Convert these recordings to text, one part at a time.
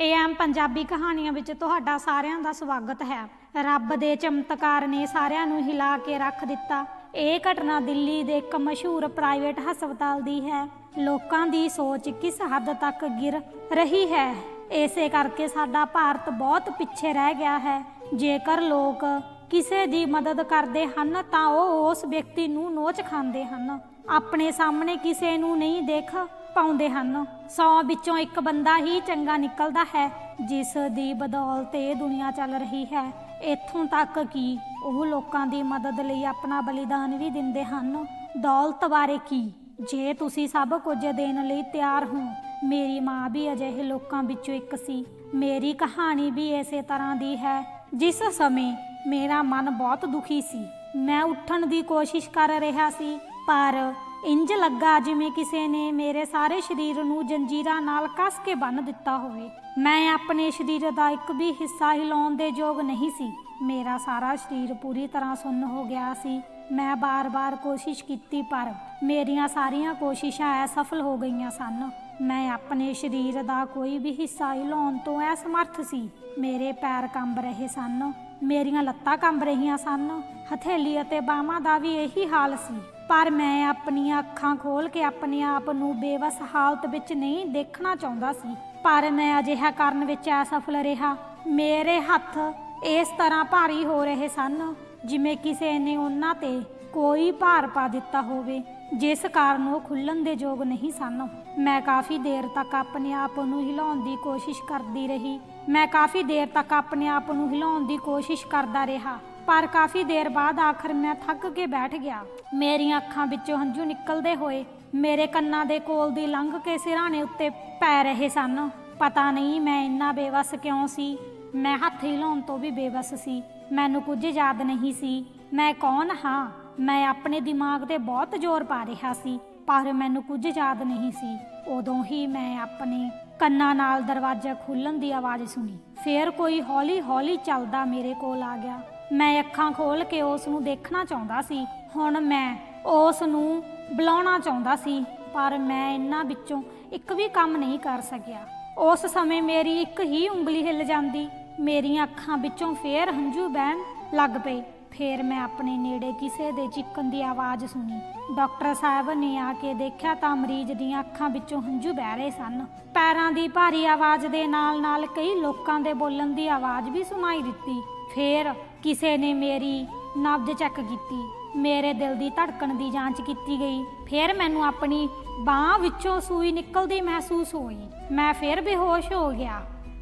Am Punjabi ਕਹਾਣੀਆਂ ਵਿੱਚ ਤੁਹਾਡਾ ਸਾਰਿਆਂ ਦਾ ਸਵਾਗਤ ਹੈ। ਰੱਬ ਦੇ ਚਮਤਕਾਰ ਨੇ ਸਾਰਿਆਂ ਨੂੰ ਹਿਲਾ ਕੇ ਰੱਖ ਦਿੱਤਾ। ਇਹ ਘਟਨਾ ਦਿੱਲੀ ਦੇ ਇੱਕ ਮਸ਼ਹੂਰ ਪ੍ਰਾਈਵੇਟ ਹਸਪਤਾਲ ਦੀ ਹੈ। ਲੋਕਾਂ ਦੀ ਸੋਚ ਕਿਸ ਹੱਦ ਤੱਕ ਗਿਰ ਰਹੀ ਹੈ? ਇਸੇ ਕਰਕੇ ਸਾਡਾ ਭਾਰਤ ਬਹੁਤ ਪਿੱਛੇ ਰਹਿ ਗਿਆ ਹੈ। ਜੇਕਰ ਲੋਕ ਕਿਸੇ ਦੀ ਮਦਦ ਕਰਦੇ ਹਨ, ਤਾਂ ਉਹ ਉਸ ਵਿਅਕਤੀ ਨੂੰ ਨੋਚ ਖਾਂਦੇ ਹਨ। ਆਪਣੇ ਸਾਹਮਣੇ ਕਿਸੇ ਨੂੰ ਨਹੀਂ ਦੇਖ ਪਾਉਂਦੇ ਹਨ। ਸੌ ਵਿੱਚੋਂ ਇੱਕ ਬੰਦਾ ਹੀ ਚੰਗਾ ਨਿਕਲਦਾ ਹੈ, ਜਿਸ ਦੀ ਬਦੌਲਤ ਇਹ ਦੁਨੀਆ ਚੱਲ ਰਹੀ ਹੈ। ਇੱਥੋਂ ਤੱਕ ਕਿ ਉਹ ਲੋਕਾਂ ਦੀ ਮਦਦ ਲਈ ਆਪਣਾ ਬਲੀਦਾਨ ਵੀ ਦਿੰਦੇ ਹਨ। ਦੌਲਤ ਬਾਰੇ ਕੀ? ਜੇ ਤੁਸੀਂ ਸਭ ਕੁਝ ਦੇਣ ਲਈ ਤਿਆਰ ਹੋ, ਮੇਰੀ ਮਾਂ ਵੀ ਅਜਿਹੇ ਲੋਕਾਂ ਵਿੱਚੋਂ ਇੱਕ ਸੀ। ਮੇਰੀ ਕਹਾਣੀ ਵੀ ਇਸੇ ਤਰ੍ਹਾਂ ਦੀ ਹੈ। ਜਿਸ ਸਮੇਂ ਮੇਰਾ ਮਨ ਬਹੁਤ ਦੁਖੀ ਸੀ। ਮੈਂ ਉੱਠਣ ਦੀ ਕੋਸ਼ਿਸ਼ ਕਰ ਰਿਹਾ ਸੀ, ਪਰ ਇੰਜ ਲੱਗਾ ਜਿਵੇਂ ਕਿਸੇ ਨੇ ਮੇਰੇ ਸਾਰੇ ਸਰੀਰ ਨੂੰ ਜੰਜੀਰਾਂ ਨਾਲ ਕੱਸ ਕੇ ਬੰਨ੍ਹ ਦਿੱਤਾ ਹੋਵੇ। ਮੈਂ ਆਪਣੇ ਸਰੀਰ ਦਾ ਇੱਕ ਵੀ ਹਿੱਸਾ ਹਿਲਾਉਣ ਦੇ ਯੋਗ ਨਹੀਂ ਸੀ। ਮੇਰਾ ਸਾਰਾ ਸਰੀਰ ਪੂਰੀ ਤਰ੍ਹਾਂ ਸੁੰਨ ਹੋ ਗਿਆ ਸੀ। ਮੈਂ ਬਾਰ-ਬਾਰ ਕੋਸ਼ਿਸ਼ ਕੀਤੀ, ਪਰ ਮੇਰੀਆਂ ਸਾਰੀਆਂ ਕੋਸ਼ਿਸ਼ਾਂ ਅਸਫਲ ਹੋ ਗਈਆਂ ਸਨ। ਮੈਂ ਆਪਣੇ ਸਰੀਰ ਦਾ ਕੋਈ ਵੀ ਹਿੱਸਾ ਹਿਲਾਉਣ ਤੋਂ ਅਸਮਰਥ ਸੀ। ਮੇਰੇ ਪੈਰ ਕੰਬ ਰਹੇ ਸਨ। ਮੇਰੀਆਂ ਲੱਤਾਂ ਕੰਬ ਰਹੀਆਂ ਸਨ। ਹਥੇਲੀ ਅਤੇ ਬਾਹਾਂ ਦਾ ਵੀ ਇਹੀ ਹਾਲ ਸੀ। ਪਰ ਮੈਂ ਆਪਣੀਆਂ ਅੱਖਾਂ ਖੋਲ ਕੇ ਆਪਣੇ ਆਪ ਨੂੰ ਬੇਵਸ ਹਾਲਤ ਵਿੱਚ ਨਹੀਂ ਦੇਖਣਾ ਚਾਹੁੰਦਾ ਸੀ। ਪਰ ਮੈਂ ਅਜਿਹਾ ਕਰਨ ਵਿੱਚ ਅਸਫਲ ਰਿਹਾ। ਮੇਰੇ ਹੱਥ ਇਸ ਤਰ੍ਹਾਂ ਭਾਰੀ ਹੋ ਰਹੇ ਸਨ, ਜਿਵੇਂ ਕਿਸੇ ਨੇ ਉਹਨਾਂ ਤੇ ਕੋਈ ਭਾਰ ਪਾ ਦਿੱਤਾ ਹੋਵੇ, ਜਿਸ ਕਾਰਨ ਉਹ ਖੁੱਲਣ ਦੇ ਯੋਗ ਨਹੀਂ ਸਨ। ਮੈਂ ਕਾਫੀ ਦੇਰ ਤੱਕ ਆਪਣੇ ਆਪ ਨੂੰ ਹਿਲਾਉਣ ਦੀ ਕੋਸ਼ਿਸ਼ ਕਰਦੀ ਰਹੀ। ਮੈਂ ਕਾਫੀ ਦੇਰ ਤੱਕ ਆਪਣੇ ਆਪ ਨੂੰ ਹਿਲਾਉਣ ਦੀ ਕੋਸ਼ਿਸ਼ ਕਰਦਾ ਰਿਹਾ। ਪਰ ਕਾਫੀ ਦੇਰ ਬਾਅਦ ਆਖਰ ਮੈਂ ਥੱਕ ਕੇ ਬੈਠ ਗਿਆ। ਮੇਰੀਆਂ ਅੱਖਾਂ ਵਿੱਚੋਂ ਹੰਝੂ ਨਿਕਲਦੇ ਹੋਏ ਮੇਰੇ ਕੰਨਾਂ ਦੇ ਕੋਲ ਦੀ ਲੰਘ ਕੇ ਸਿਰਹਾਣੇ ਉੱਤੇ ਪੈ ਰਹੇ ਸਨ। ਪਤਾ ਨਹੀਂ ਮੈਂ ਇੰਨਾ ਬੇਵਸ ਕਿਉਂ ਸੀ। ਮੈਂ ਹੱਥ ਹਿਲਾਉਣ ਤੋਂ ਵੀ ਬੇਵਸ ਸੀ। ਮੈਨੂੰ ਕੁਝ ਯਾਦ ਨਹੀਂ ਸੀ। ਮੈਂ ਕੌਣ ਹਾਂ? ਮੈਂ ਆਪਣੇ ਦਿਮਾਗ ਤੇ ਬਹੁਤ ਜ਼ੋਰ ਪਾ ਰਿਹਾ ਸੀ, ਪਰ ਮੈਨੂੰ ਕੁਝ ਯਾਦ ਨਹੀਂ ਸੀ। ਉਦੋਂ ਹੀ ਮੈਂ ਆਪਣੇ ਕੰਨਾਂ ਨਾਲ ਦਰਵਾਜ਼ਾ ਖੁੱਲਣ ਦੀ ਆਵਾਜ਼ ਸੁਣੀ। ਫੇਰ ਕੋਈ ਹੌਲੀ-ਹੌਲੀ ਚੱਲਦਾ ਮੇਰੇ ਕੋਲ ਆ ਗਿਆ। ਮੈਂ ਅੱਖਾਂ ਖੋਲ ਕੇ ਉਸ ਨੂੰ ਦੇਖਣਾ ਚਾਹੁੰਦਾ ਸੀ। ਹੁਣ ਮੈਂ ਉਸ ਨੂੰ ਬੁਲਾਉਣਾ ਚਾਹੁੰਦਾ ਸੀ, ਪਰ ਮੈਂ ਇਹਨਾਂ ਵਿੱਚੋਂ ਇੱਕ ਵੀ ਕੰਮ ਨਹੀਂ ਕਰ ਸਕਿਆ। ਉਸ ਸਮੇਂ ਮੇਰੀ ਇੱਕ ਹੀ ਉਂਗਲੀ ਹਿੱਲ ਜਾਂਦੀ। ਮੇਰੀਆਂ ਅੱਖਾਂ ਵਿੱਚੋਂ ਫੇਰ ਹੰਝੂ ਬਹਿਣ ਲੱਗ ਪਏ। ਫੇਰ ਮੈਂ ਆਪਣੇ ਨੇੜੇ ਕਿਸੇ ਦੇ ਚੀਕਣ ਦੀ ਆਵਾਜ਼ ਸੁਣੀ। ਡਾਕਟਰ ਸਾਹਿਬ ਨੇ ਆ ਕੇ ਦੇਖਿਆ ਤਾਂ ਮਰੀਜ਼ ਦੀਆਂ ਅੱਖਾਂ ਵਿੱਚੋਂ ਹੰਝੂ ਬਹਿ ਰਹੇ ਸਨ। ਪੈਰਾਂ ਦੀ ਭਾਰੀ ਆਵਾਜ਼ ਦੇ ਨਾਲ-ਨਾਲ ਕਈ ਲੋਕਾਂ ਦੇ ਬੋਲਣ ਦੀ ਆਵਾਜ਼ ਵੀ ਸੁਣਾਈ ਦਿੱਤੀ। ਫੇਰ ਕਿਸੇ ਨੇ ਮੇਰੀ ਨਬਜ਼ ਚੈੱਕ ਕੀਤੀ, ਮੇਰੇ ਦਿਲ ਦੀ ਧੜਕਣ ਦੀ ਜਾਂਚ ਕੀਤੀ ਗਈ। ਫਿਰ ਮੈਨੂੰ ਆਪਣੀ ਬਾਹ ਵਿੱਚੋਂ ਸੂਈ ਨਿਕਲਦੀ ਮਹਿਸੂਸ ਹੋਈ। ਮੈਂ ਫਿਰ ਬੇਹੋਸ਼ ਹੋ ਗਿਆ।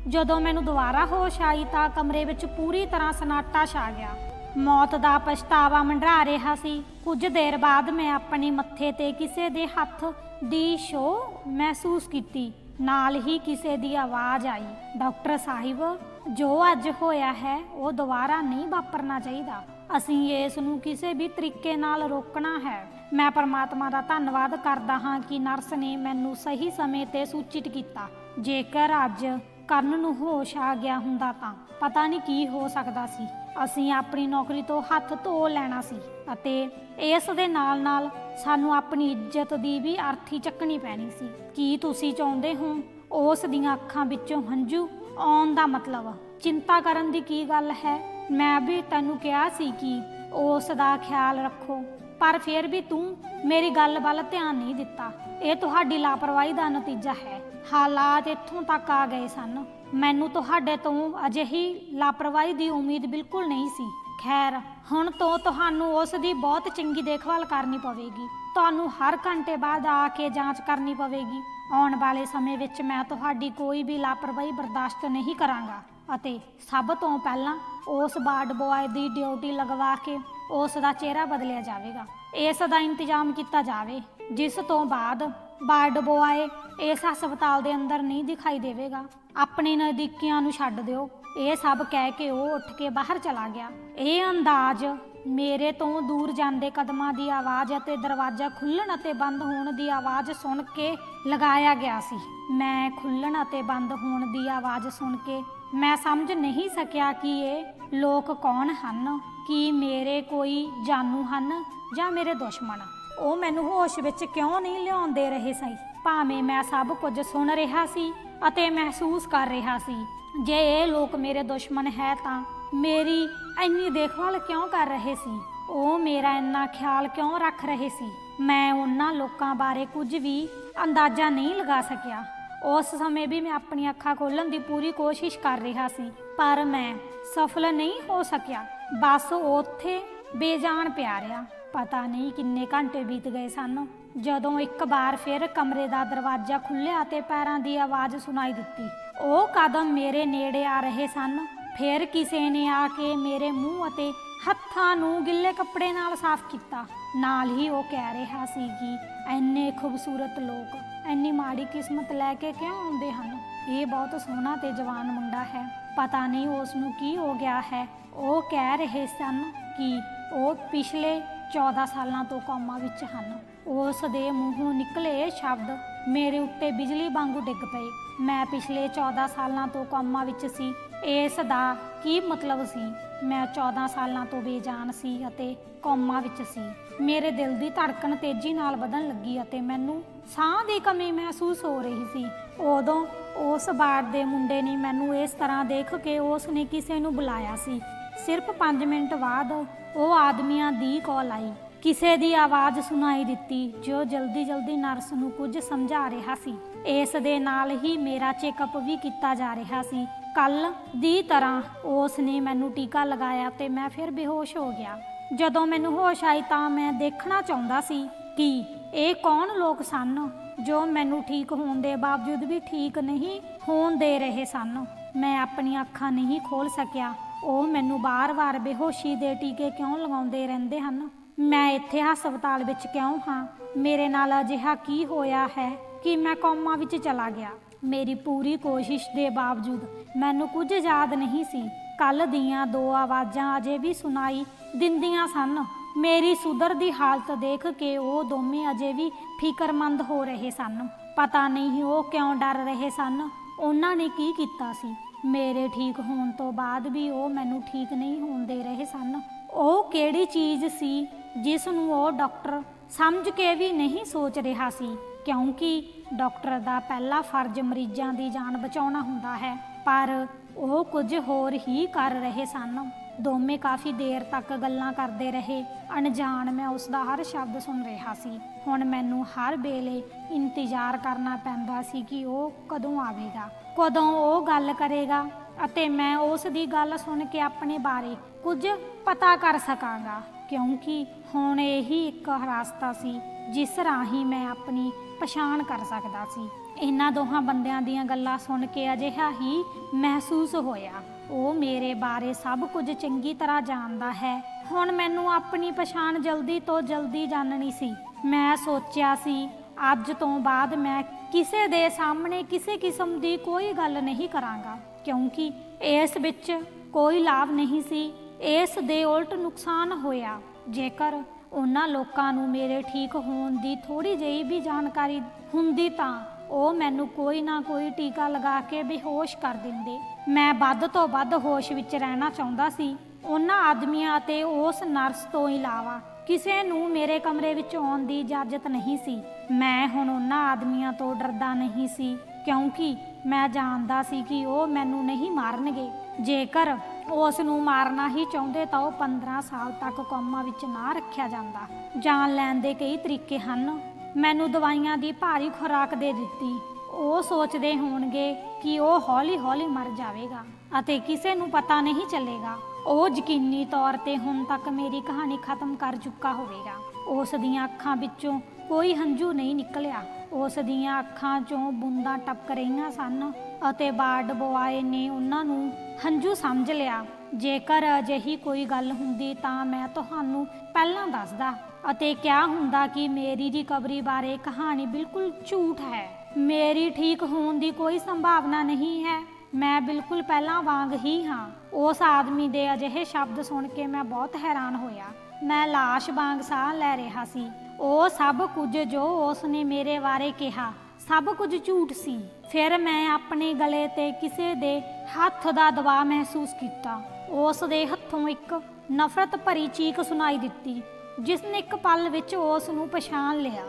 ਜਦੋਂ ਮੈਨੂੰ ਦੁਬਾਰਾ ਹੋਸ਼ ਆਈ ਤਾਂ ਕਮਰੇ ਵਿੱਚ ਪੂਰੀ ਤਰ੍ਹਾਂ ਸਨਾਟਾ ਛਾ ਗਿਆ। ਮੌਤ ਦਾ ਪਛਤਾਵਾ ਮੰਡਰਾ ਰਿਹਾ ਸੀ। ਕੁਝ ਦੇਰ ਬਾਅਦ ਮੈਂ ਆਪਣੇ ਮੱਥੇ ਤੇ ਕਿਸੇ ਦੇ ਹੱਥ ਦੀ ਛੋ ਮਹਿਸੂਸ ਕੀਤੀ। ਨਾਲ ਹੀ ਕਿਸੇ ਦੀ ਆਵਾਜ਼ ਆਈ, ਡਾਕਟਰ ਸਾਹਿਬ ਜੋ ਅੱਜ ਹੋਇਆ ਹੈ, ਉਹ ਦੁਬਾਰਾ ਨਹੀਂ ਵਾਪਰਨਾ ਚਾਹੀਦਾ। ਅਸੀਂ ਇਸ ਨੂੰ ਕਿਸੇ ਵੀ ਤਰੀਕੇ ਨਾਲ ਰੋਕਣਾ ਹੈ। ਮੈਂ ਪਰਮਾਤਮਾ ਦਾ ਧੰਨਵਾਦ ਕਰਦਾ ਹਾਂ ਕਿ ਨਰਸ ਨੇ ਮੈਨੂੰ ਸਹੀ ਸਮੇਂ ਤੇ ਸੂਚਿਤ ਕੀਤਾ। ਜੇਕਰ ਅੱਜ ਕਰਨ ਨੂੰ ਹੋਸ਼ ਆ ਗਿਆ ਹੁੰਦਾ ਤਾਂ ਪਤਾ ਨਹੀਂ ਕੀ ਹੋ ਸਕਦਾ ਸੀ। ਅਸੀਂ ਆਪਣੀ ਨੌਕਰੀ ਤੋਂ ਹੱਥ ਧੋ ਲੈਣਾ ਸੀ ਅਤੇ ਇਸ ਦੇ ਨਾਲ-ਨਾਲ ਸਾਨੂੰ ਆਪਣੀ ਇੱਜ਼ਤ ਦੀ ਵੀ ਅਰਥੀ ਚੱਕਣੀ ਪੈਣੀ ਸੀ। ਕੀ ਤੁਸੀਂ ਚਾਹੁੰਦੇ ਹੋ ਉਸ ਦੀਆਂ ਅੱਖਾਂ ਵਿੱਚੋਂ ਹੰਝੂ ਆਉਣ ਦਾ ਮਤਲਬ। ਚਿੰਤਾ ਕਰਨ ਦੀ ਕੀ ਗੱਲ ਹੈ? ਮੈਂ ਵੀ ਤੈਨੂੰ ਕਿਹਾ ਸੀ ਕਿ ਉਸ ਦਾ ਖਿਆਲ ਰੱਖੋ। ਪਰ ਫਿਰ ਵੀ ਤੂੰ ਮੇਰੀ ਗੱਲ ਵੱਲ ਧਿਆਨ ਨਹੀਂ ਦਿੱਤਾ। ਇਹ ਤੁਹਾਡੀ ਲਾਪਰਵਾਹੀ ਦਾ ਨਤੀਜਾ ਹੈ। ਹਾਲਾਤ ਇੱਥੋਂ ਤੱਕ ਆ ਗਏ ਸਨ। ਮੈਨੂੰ ਤੁਹਾਡੇ ਤੋਂ ਅਜਿਹੀ ਲਾਪਰਵਾਹੀ ਦੀ ਉਮੀਦ ਬਿਲਕੁਲ ਨਹੀਂ ਸੀ। ਖੈਰ, ਹੁਣ ਤੋਂ ਤੁਹਾਨੂੰ ਉਸ ਦੀ ਬਹੁਤ ਚੰਗੀ ਦੇਖਭਾਲ ਕਰਨੀ ਪਵੇਗੀ। ਤੁਹਾਨੂੰ ਹਰ ਘੰਟੇ ਬਾਅਦ ਆ ਕੇ ਜਾਂਚ ਕਰਨੀ ਪਵੇਗੀ। ਆਉਣ ਵਾਲੇ ਸਮੇਂ ਵਿੱਚ ਮੈਂ ਤੁਹਾਡੀ ਕੋਈ ਵੀ ਲਾਪਰਵਾਹੀ ਬਰਦਾਸ਼ਤ ਨਹੀਂ ਕਰਾਂਗਾ। ਅਤੇ ਸਭ ਤੋਂ ਪਹਿਲਾਂ ਉਸ ਬਾਰਡ ਬੋਏ ਦੀ ਡਿਊਟੀ ਲਗਵਾ ਕੇ ਉਸ ਦਾ ਚਿਹਰਾ ਬਦਲਿਆ ਜਾਵੇਗਾ। ਇਸ ਦਾ ਇੰਤਜ਼ਾਮ ਕੀਤਾ ਜਾਵੇ, ਜਿਸ ਤੋਂ ਬਾਅਦ ਬਾਰਡ ਬੋਏ ਇਸ ਹਸਪਤਾਲ ਦੇ ਅੰਦਰ ਨਹੀਂ ਦਿਖਾਈ ਦੇਵੇਗਾ। ਆਪਣੇ ਨਜ਼ਦੀਕੀਆਂ ਨੂੰ ਛੱਡ ਦਿਓ। ਇਹ ਸਭ ਕਹਿ ਕੇ ਉਹ ਉੱਠ ਕੇ ਬਾਹਰ ਚਲਾ ਗਿਆ। ਇਹ ਅੰਦਾਜ਼ ਮੇਰੇ ਤੋਂ ਦੂਰ ਜਾਂਦੇ ਕਦਮਾਂ ਦੀ ਆਵਾਜ਼ ਅਤੇ ਦਰਵਾਜ਼ਾ ਖੁੱਲਣ ਅਤੇ ਬੰਦ ਹੋਣ ਦੀ ਆਵਾਜ਼ ਸੁਣ ਕੇ ਲਗਾਇਆ ਗਿਆ ਸੀ। ਮੈਂ ਖੁੱਲਣ ਅਤੇ ਬੰਦ ਹੋਣ ਦੀ ਆਵਾਜ਼ ਸੁਣ ਕੇ ਮੈਂ ਸਮਝ ਨਹੀਂ ਸਕਿਆ ਕਿ ਇਹ ਲੋਕ ਕੌਣ ਹਨ, ਕੀ ਮੇਰੇ ਕੋਈ ਜਾਨੂ ਹਨ ਜਾਂ ਮੇਰੇ ਦੁਸ਼ਮਣ। ਉਹ ਮੈਨੂੰ ਹੋਸ਼ ਵਿੱਚ ਕਿਉਂ ਨਹੀਂ ਲਿਆਉਣ ਦੇ ਰਹੇ ਸਹੀ? ਭਾਵੇਂ ਮੈਂ ਸਭ ਕੁਝ ਸੁਣ ਰਿਹਾ ਸੀ ਅਤੇ ਮਹਿਸੂਸ ਕਰ ਰਿਹਾ ਸੀ ਜੇ ਇਹ ਲੋਕ ਮੇਰੇ ਦੁਸ਼ਮਣ ਹੈ ਤਾਂ ਮੇਰੀ ਇੰਨੀ ਦੇਖਭਾਲ ਕਿਉਂ ਕਰ ਰਹੇ ਸੀ? ਉਹ ਮੇਰਾ ਇੰਨਾ ਖਿਆਲ ਕਿਉਂ ਰੱਖ ਰਹੇ ਸੀ? ਮੈਂ ਉਹਨਾਂ ਲੋਕਾਂ ਬਾਰੇ ਕੁਝ ਵੀ ਅੰਦਾਜ਼ਾ ਨਹੀਂ ਲਗਾ ਸਕਿਆ। ਉਸ ਸਮੇਂ ਵੀ ਮੈਂ ਆਪਣੀ ਅੱਖਾਂ ਖੋਲਣ ਦੀ ਪੂਰੀ ਕੋਸ਼ਿਸ਼ ਕਰ ਰਿਹਾ ਸੀ, ਪਰ ਮੈਂ ਸਫਲ ਨਹੀਂ ਹੋ ਸਕਿਆ। ਬਸ ਉੱਥੇ ਬੇਜਾਨ ਪਿਆ ਰਿਹਾ। ਪਤਾ ਨਹੀਂ ਕਿੰਨੇ ਘੰਟੇ ਬੀਤ ਗਏ ਸਨ। ਜਦੋਂ ਇੱਕ ਵਾਰ ਫਿਰ ਕਮਰੇ ਦਾ ਦਰਵਾਜ਼ਾ ਖੁੱਲ੍ਹਿਆ ਤੇ ਪੈਰਾਂ ਦੀ ਆਵਾਜ਼ ਸੁਣਾਈ ਦਿੱਤੀ। ਉਹ ਕਦਮ ਮੇਰੇ ਨੇੜੇ ਆ ਰਹੇ ਸਨ। ਫਿਰ ਕਿਸੇ ਨੇ ਆ ਕੇ ਮੇਰੇ ਮੂੰਹ ਅਤੇ ਹੱਥਾਂ ਨੂੰ ਗਿੱਲੇ ਕੱਪੜੇ ਨਾਲ ਸਾਫ਼ ਕੀਤਾ। ਨਾਲ ਹੀ ਉਹ ਕਹਿ ਰਿਹਾ ਸੀ ਕਿ ਐਨੇ ਖੂਬਸੂਰਤ ਲੋਕ ਐਨੀ ਮਾੜੀ ਕਿਸਮਤ ਲੈ ਕੇ ਕਿਉਂ ਆਉਂਦੇ ਹਨ? ਇਹ ਬਹੁਤ ਸੋਹਣਾ ਤੇ ਜਵਾਨ ਮੁੰਡਾ ਹੈ। ਪਤਾ ਨਹੀਂ ਉਸ ਨੂੰ ਕੀ ਹੋ ਗਿਆ ਹੈ। ਉਹ ਕਹਿ ਰਹੇ ਸਨ ਕਿ ਉਹ ਪਿਛਲੇ 14 ਸਾਲਾਂ ਤੋਂ ਕੋਮਾ ਵਿੱਚ ਹਨ। ਉਸ ਦੇ ਮੂੰਹੋਂ ਨਿਕਲੇ ਸ਼ਬਦ ਮੇਰੇ ਉੱਤੇ ਬਿਜਲੀ ਵਾਂਗੂ ਡਿੱਗ ਪਏ। ਮੈਂ ਪਿਛਲੇ 14 ਸਾਲਾਂ ਤੋਂ ਕੋਮਾ ਵਿੱਚ ਸੀ। ਇਸ ਦਾ ਕੀ ਮਤਲਬ ਸੀ? ਮੈਂ 14 ਸਾਲਾਂ ਤੋਂ ਬੇਜਾਨ ਸੀ ਅਤੇ ਕੋਮਾ ਵਿੱਚ ਸੀ। ਮੇਰੇ ਦਿਲ ਦੀ ਧੜਕਣ ਤੇਜ਼ੀ ਨਾਲ ਵਧਣ ਲੱਗੀ ਅਤੇ ਮੈਨੂੰ ਸਾਹ ਦੀ ਕਮੀ ਮਹਿਸੂਸ ਹੋ ਰਹੀ ਸੀ। ਉਦੋਂ ਉਸ ਬਾਰ ਦੇ ਮੁੰਡੇ ਨੇ ਮੈਨੂੰ ਇਸ ਤਰ੍ਹਾਂ ਦੇਖ ਕੇ ਉਸ ਨੇ ਕਿਸੇ ਨੂੰ ਬੁਲਾਇਆ ਸੀ। ਸਿਰਫ 5 ਮਿੰਟ ਬਾਅਦ ਉਹ ਆਦਮੀਆਂ ਦੀ ਕਾਲ ਆਈ। ਕਿਸੇ ਦੀ ਆਵਾਜ਼ ਸੁਣਾਈ ਦਿੱਤੀ, ਜੋ ਜਲਦੀ ਜਲਦੀ ਨਰਸ ਨੂੰ ਕੁਝ ਸਮਝਾ ਰਿਹਾ ਸੀ। ਇਸ ਦੇ ਨਾਲ ਹੀ ਮੇਰਾ ਚੈੱਕਅਪ ਵੀ ਕੀਤਾ ਜਾ ਰਿਹਾ ਸੀ। ਕੱਲ ਦੀ ਤਰ੍ਹਾਂ ਉਸ ਨੇ ਮੈਨੂੰ ਟੀਕਾ ਲਗਾਇਆ ਤੇ ਮੈਂ ਫਿਰ ਬੇਹੋਸ਼ ਹੋ ਗਿਆ। ਜਦੋਂ ਮੈਨੂੰ ਹੋਸ਼ ਆਈ ਤਾਂ ਮੈਂ ਦੇਖਣਾ ਚਾਹੁੰਦਾ ਸੀ ਕਿ ਇਹ ਕੌਣ ਲੋਕ ਸਨ, ਜੋ ਮੈਨੂੰ ਠੀਕ ਹੋਣ ਦੇ ਬਾਵਜੂਦ ਵੀ ਠੀਕ ਨਹੀਂ ਹੋਣ ਦੇ ਰਹੇ ਸਨ। ਮੈਂ ਆਪਣੀਆਂ ਅੱਖਾਂ ਨਹੀਂ ਖੋਲ ਸਕਿਆ। ਉਹ ਮੈਨੂੰ ਬਾਰ-ਬਾਰ ਬੇਹੋਸ਼ੀ ਦੇ ਟੀਕੇ ਕਿਉਂ ਲਗਾਉਂਦੇ ਰਹਿੰਦੇ ਹਨ? ਮੈਂ ਇੱਥੇ ਹਸਪਤਾਲ ਵਿੱਚ ਕਿਉਂ ਹਾਂ? ਮੇਰੇ ਨਾਲ ਅਜਿਹਾ ਕੀ ਹੋਇਆ ਹੈ ਕਿ ਮੈਂ ਕੋਮਾ ਵਿੱਚ ਚਲਾ ਗਿਆ? ਮੇਰੀ ਪੂਰੀ ਕੋਸ਼ਿਸ਼ ਦੇ ਬਾਵਜੂਦ ਮੈਨੂੰ ਕੁਝ ਯਾਦ ਨਹੀਂ ਸੀ। ਕੱਲ ਦੀਆਂ ਦੋ ਆਵਾਜ਼ਾਂ ਅਜੇ ਵੀ ਸੁਣਾਈ ਦਿੰਦੀਆਂ ਸਨ। ਮੇਰੀ ਸੁਧਰ ਦੀ ਹਾਲਤ ਦੇਖ ਕੇ ਉਹ ਦੋਵੇਂ ਅਜੇ ਵੀ ਫਿਕਰਮੰਦ ਹੋ ਰਹੇ ਸਨ। ਪਤਾ ਨਹੀਂ ਉਹ ਕਿਉਂ ਡਰ ਰਹੇ ਸਨ। ਉਹਨਾਂ ਨੇ ਕੀ ਕੀਤਾ ਸੀ? ਮੇਰੇ ਠੀਕ ਹੋਣ ਤੋਂ ਬਾਅਦ ਵੀ ਉਹ ਮੈਨੂੰ ਠੀਕ ਨਹੀਂ ਹੋਣ ਦੇ ਰਹੇ ਸਨ। ਉਹ ਕਿਹੜੀ ਚੀਜ਼ ਸੀ ਜਿਸ ਨੂੰ ਉਹ ਡਾਕਟਰ ਸਮਝ ਕੇ ਵੀ ਨਹੀਂ ਸੋਚ ਰਿਹਾ ਸੀ, ਕਿਉਂਕਿ ਡਾਕਟਰ ਦਾ ਪਹਿਲਾ ਫਰਜ਼ ਮਰੀਜ਼ਾਂ ਦੀ ਜਾਨ ਬਚਾਉਣਾ ਹੁੰਦਾ ਹੈ, ਪਰ ਉਹ ਕੁਝ ਹੋਰ ਹੀ ਕਰ ਰਹੇ ਸਨ। ਦੋਵੇਂ ਕਾਫੀ ਦੇਰ ਤੱਕ ਗੱਲਾਂ ਕਰਦੇ ਰਹੇ। ਅਣਜਾਣ ਮੈਂ ਉਸ ਦਾ ਹਰ ਸ਼ਬਦ ਸੁਣ ਰਿਹਾ ਸੀ। ਹੁਣ ਮੈਨੂੰ ਹਰ ਵੇਲੇ ਇੰਤਜ਼ਾਰ ਕਰਨਾ ਪੈਂਦਾ ਸੀ ਕਿ ਉਹ ਕਦੋਂ ਆਵੇਗਾ, ਕਦੋਂ ਉਹ ਗੱਲ ਕਰੇਗਾ ਅਤੇ ਮੈਂ ਉਸ ਦੀ ਗੱਲ ਸੁਣ ਕੇ ਆਪਣੇ ਬਾਰੇ ਕੁਝ ਪਤਾ ਕਰ ਸਕਾਂਗਾ, ਕਿਉਂਕਿ ਹੁਣ ਇਹੀ ਇੱਕ ਹਰਾਸਤਾ ਸੀ, ਜਿਸ ਰਾਹੀਂ ਮੈਂ ਆਪਣੀ ਪਛਾਣ ਕਰ ਸਕਦਾ ਸੀ। ਇਹਨਾਂ ਦੋਹਾਂ ਬੰਦਿਆਂ ਦੀਆਂ ਗੱਲਾਂ ਸੁਣ ਕੇ ਅਜਿਹਾ ਹੀ ਮਹਿਸੂਸ ਹੋਇਆ। ਉਹ ਮੇਰੇ ਬਾਰੇ ਸਭ ਕੁਝ ਚੰਗੀ ਤਰ੍ਹਾਂ ਜਾਣਦਾ ਹੈ। ਹੁਣ ਮੈਨੂੰ ਆਪਣੀ ਪਛਾਣ ਜਲਦੀ ਤੋਂ ਜਲਦੀ ਜਾਣਨੀ ਸੀ। ਮੈਂ ਸੋਚਿਆ ਸੀ, ਅੱਜ ਤੋਂ ਬਾਅਦ ਮੈਂ ਕਿਸੇ ਦੇ ਸਾਹਮਣੇ ਕਿਸੇ ਕਿਸਮ ਦੀ ਕੋਈ ਗੱਲ ਨਹੀਂ ਕਰਾਂਗਾ, ਕਿਉਂਕਿ ਇਸ ਵਿੱਚ ਕੋਈ ਲਾਭ ਨਹੀਂ ਸੀ। ਇਸ ਦੇ ਉਲਟ ਨੁਕਸਾਨ ਹੋਇਆ। ਜੇਕਰ ਉਹਨਾਂ ਲੋਕਾਂ ਨੂੰ ਮੇਰੇ ਠੀਕ ਹੋਣ ਦੀ ਥੋੜੀ ਜਿਹੀ ਵੀ ਜਾਣਕਾਰੀ ਹੁੰਦੀ ਤਾਂ ਉਹ ਮੈਨੂੰ ਕੋਈ ਨਾ ਕੋਈ ਟੀਕਾ ਲਗਾ ਕੇ ਬੇਹੋਸ਼ ਕਰ ਦਿੰਦੇ। ਮੈਂ ਵੱਧ ਤੋਂ ਵੱਧ ਹੋਸ਼ ਵਿੱਚ ਰਹਿਣਾ ਚਾਹੁੰਦਾ ਸੀ। ਉਹਨਾਂ ਆਦਮੀਆਂ ਅਤੇ ਉਸ ਨਰਸ ਤੋਂ ਇਲਾਵਾ ਕਿਸੇ ਨੂੰ ਮੇਰੇ ਕਮਰੇ ਵਿੱਚ ਆਉਣ ਦੀ ਇਜਾਜ਼ਤ ਨਹੀਂ ਸੀ। ਮੈਂ ਹੁਣ ਉਹਨਾਂ ਆਦਮੀਆਂ ਤੋਂ ਡਰਦਾ ਨਹੀਂ ਸੀ, ਕਿਉਂਕਿ ਮੈਂ ਜਾਣਦਾ ਸੀ ਕਿ ਉਹ ਮੈਨੂੰ ਨਹੀਂ ਮਾਰਨਗੇ। ਜੇਕਰ ਉਸ ਨੂੰ ਮਾਰਨਾ ਹੀ ਚਾਹੁੰਦੇ ਤਾਂ ਉਹ 15 ਸਾਲ ਤੱਕ ਕੋਮਾ ਵਿੱਚ ਨਾ ਰੱਖਿਆ ਜਾਂਦਾ। ਜਾਨ ਲੈਣ ਦੇ ਕਈ ਤਰੀਕੇ ਹਨ। ਮੈਨੂੰ ਦਵਾਈਆਂ ਦੀ ਭਾਰੀ ਖੁਰਾਕ ਦੇ ਦਿੱਤੀ। ਉਹ ਸੋਚਦੇ ਹੋਣਗੇ ਕਿ ਉਹ ਹੌਲੀ-ਹੌਲੀ ਮਰ ਜਾਵੇਗਾ ਅਤੇ ਕਿਸੇ ਨੂੰ ਪਤਾ ਨਹੀਂ ਚੱਲੇਗਾ। ਉਹ ਯਕੀਨੀ ਤੌਰ ਤੇ ਹੁਣ ਤੱਕ ਮੇਰੀ ਕਹਾਣੀ ਖਤਮ ਕਰ ਚੁੱਕਾ ਹੋਵੇਗਾ। ਉਸ ਦੀਆਂ ਅੱਖਾਂ ਵਿੱਚੋਂ ਕੋਈ ਹੰਝੂ ਨਹੀਂ ਨਿਕਲਿਆ। ਉਸ ਦੀਆਂ ਅੱਖਾਂ 'ਚੋਂ ਬੂੰਦਾਂ ਟਪਕ ਰਹੀਆਂ ਸਨ ਅਤੇ ਬਾਰਡ ਬੁਆਏ ਨੇ ਉਹਨਾਂ ਨੂੰ ਹੰਝੂ ਸਮਝ ਲਿਆ। ਜੇਕਰ ਅਜਿਹੀ ਕੋਈ ਗੱਲ ਹੁੰਦੀ ਤਾਂ ਮੈਂ ਤੁਹਾਨੂੰ ਪਹਿਲਾਂ ਦੱਸਦਾ ਅਤੇ ਕਿਆ ਹੁੰਦਾ ਕਿ ਮੇਰੀ ਰਿਕਵਰੀ ਬਾਰੇ ਕਹਾਣੀ ਬਿਲਕੁਲ ਝੂਠ ਹੈ। ਮੇਰੀ ਠੀਕ ਹੋਣ ਦੀ ਕੋਈ ਸੰਭਾਵਨਾ ਨਹੀਂ ਹੈ। ਮੈਂ ਬਿਲਕੁਲ ਪਹਿਲਾਂ ਵਾਂਗ ਹੀ ਹਾਂ। ਉਸ ਆਦਮੀ ਦੇ ਅਜਿਹੇ ਸ਼ਬਦ ਸੁਣ ਕੇ ਮੈਂ ਬਹੁਤ ਹੈਰਾਨ ਹੋਇਆ। ਮੈਂ ਲਾਸ਼ ਵਾਂਗ ਸਾਹ ਲੈ ਰਿਹਾ ਸੀ। ਉਹ ਸਭ ਕੁਝ ਜੋ ਉਸ ਨੇ ਮੇਰੇ ਬਾਰੇ ਕਿਹਾ ਸਭ ਕੁਝ ਝੂਠ ਸੀ। ਫਿਰ ਮੈਂ ਆਪਣੇ ਗਲੇ ਤੇ ਕਿਸੇ ਦੇ ਹੱਥ ਦਾ ਦਬਾਅ ਮਹਿਸੂਸ ਕੀਤਾ। ਉਸ ਦੇ ਹੱਥੋਂ ਇੱਕ ਨਫ਼ਰਤ ਭਰੀ ਚੀਕ ਸੁਣਾਈ ਦਿੱਤੀ ਜਿਸ ਨੇ ਇੱਕ ਪਲ ਵਿੱਚ ਉਸ ਨੂੰ ਪਛਾਣ ਲਿਆ।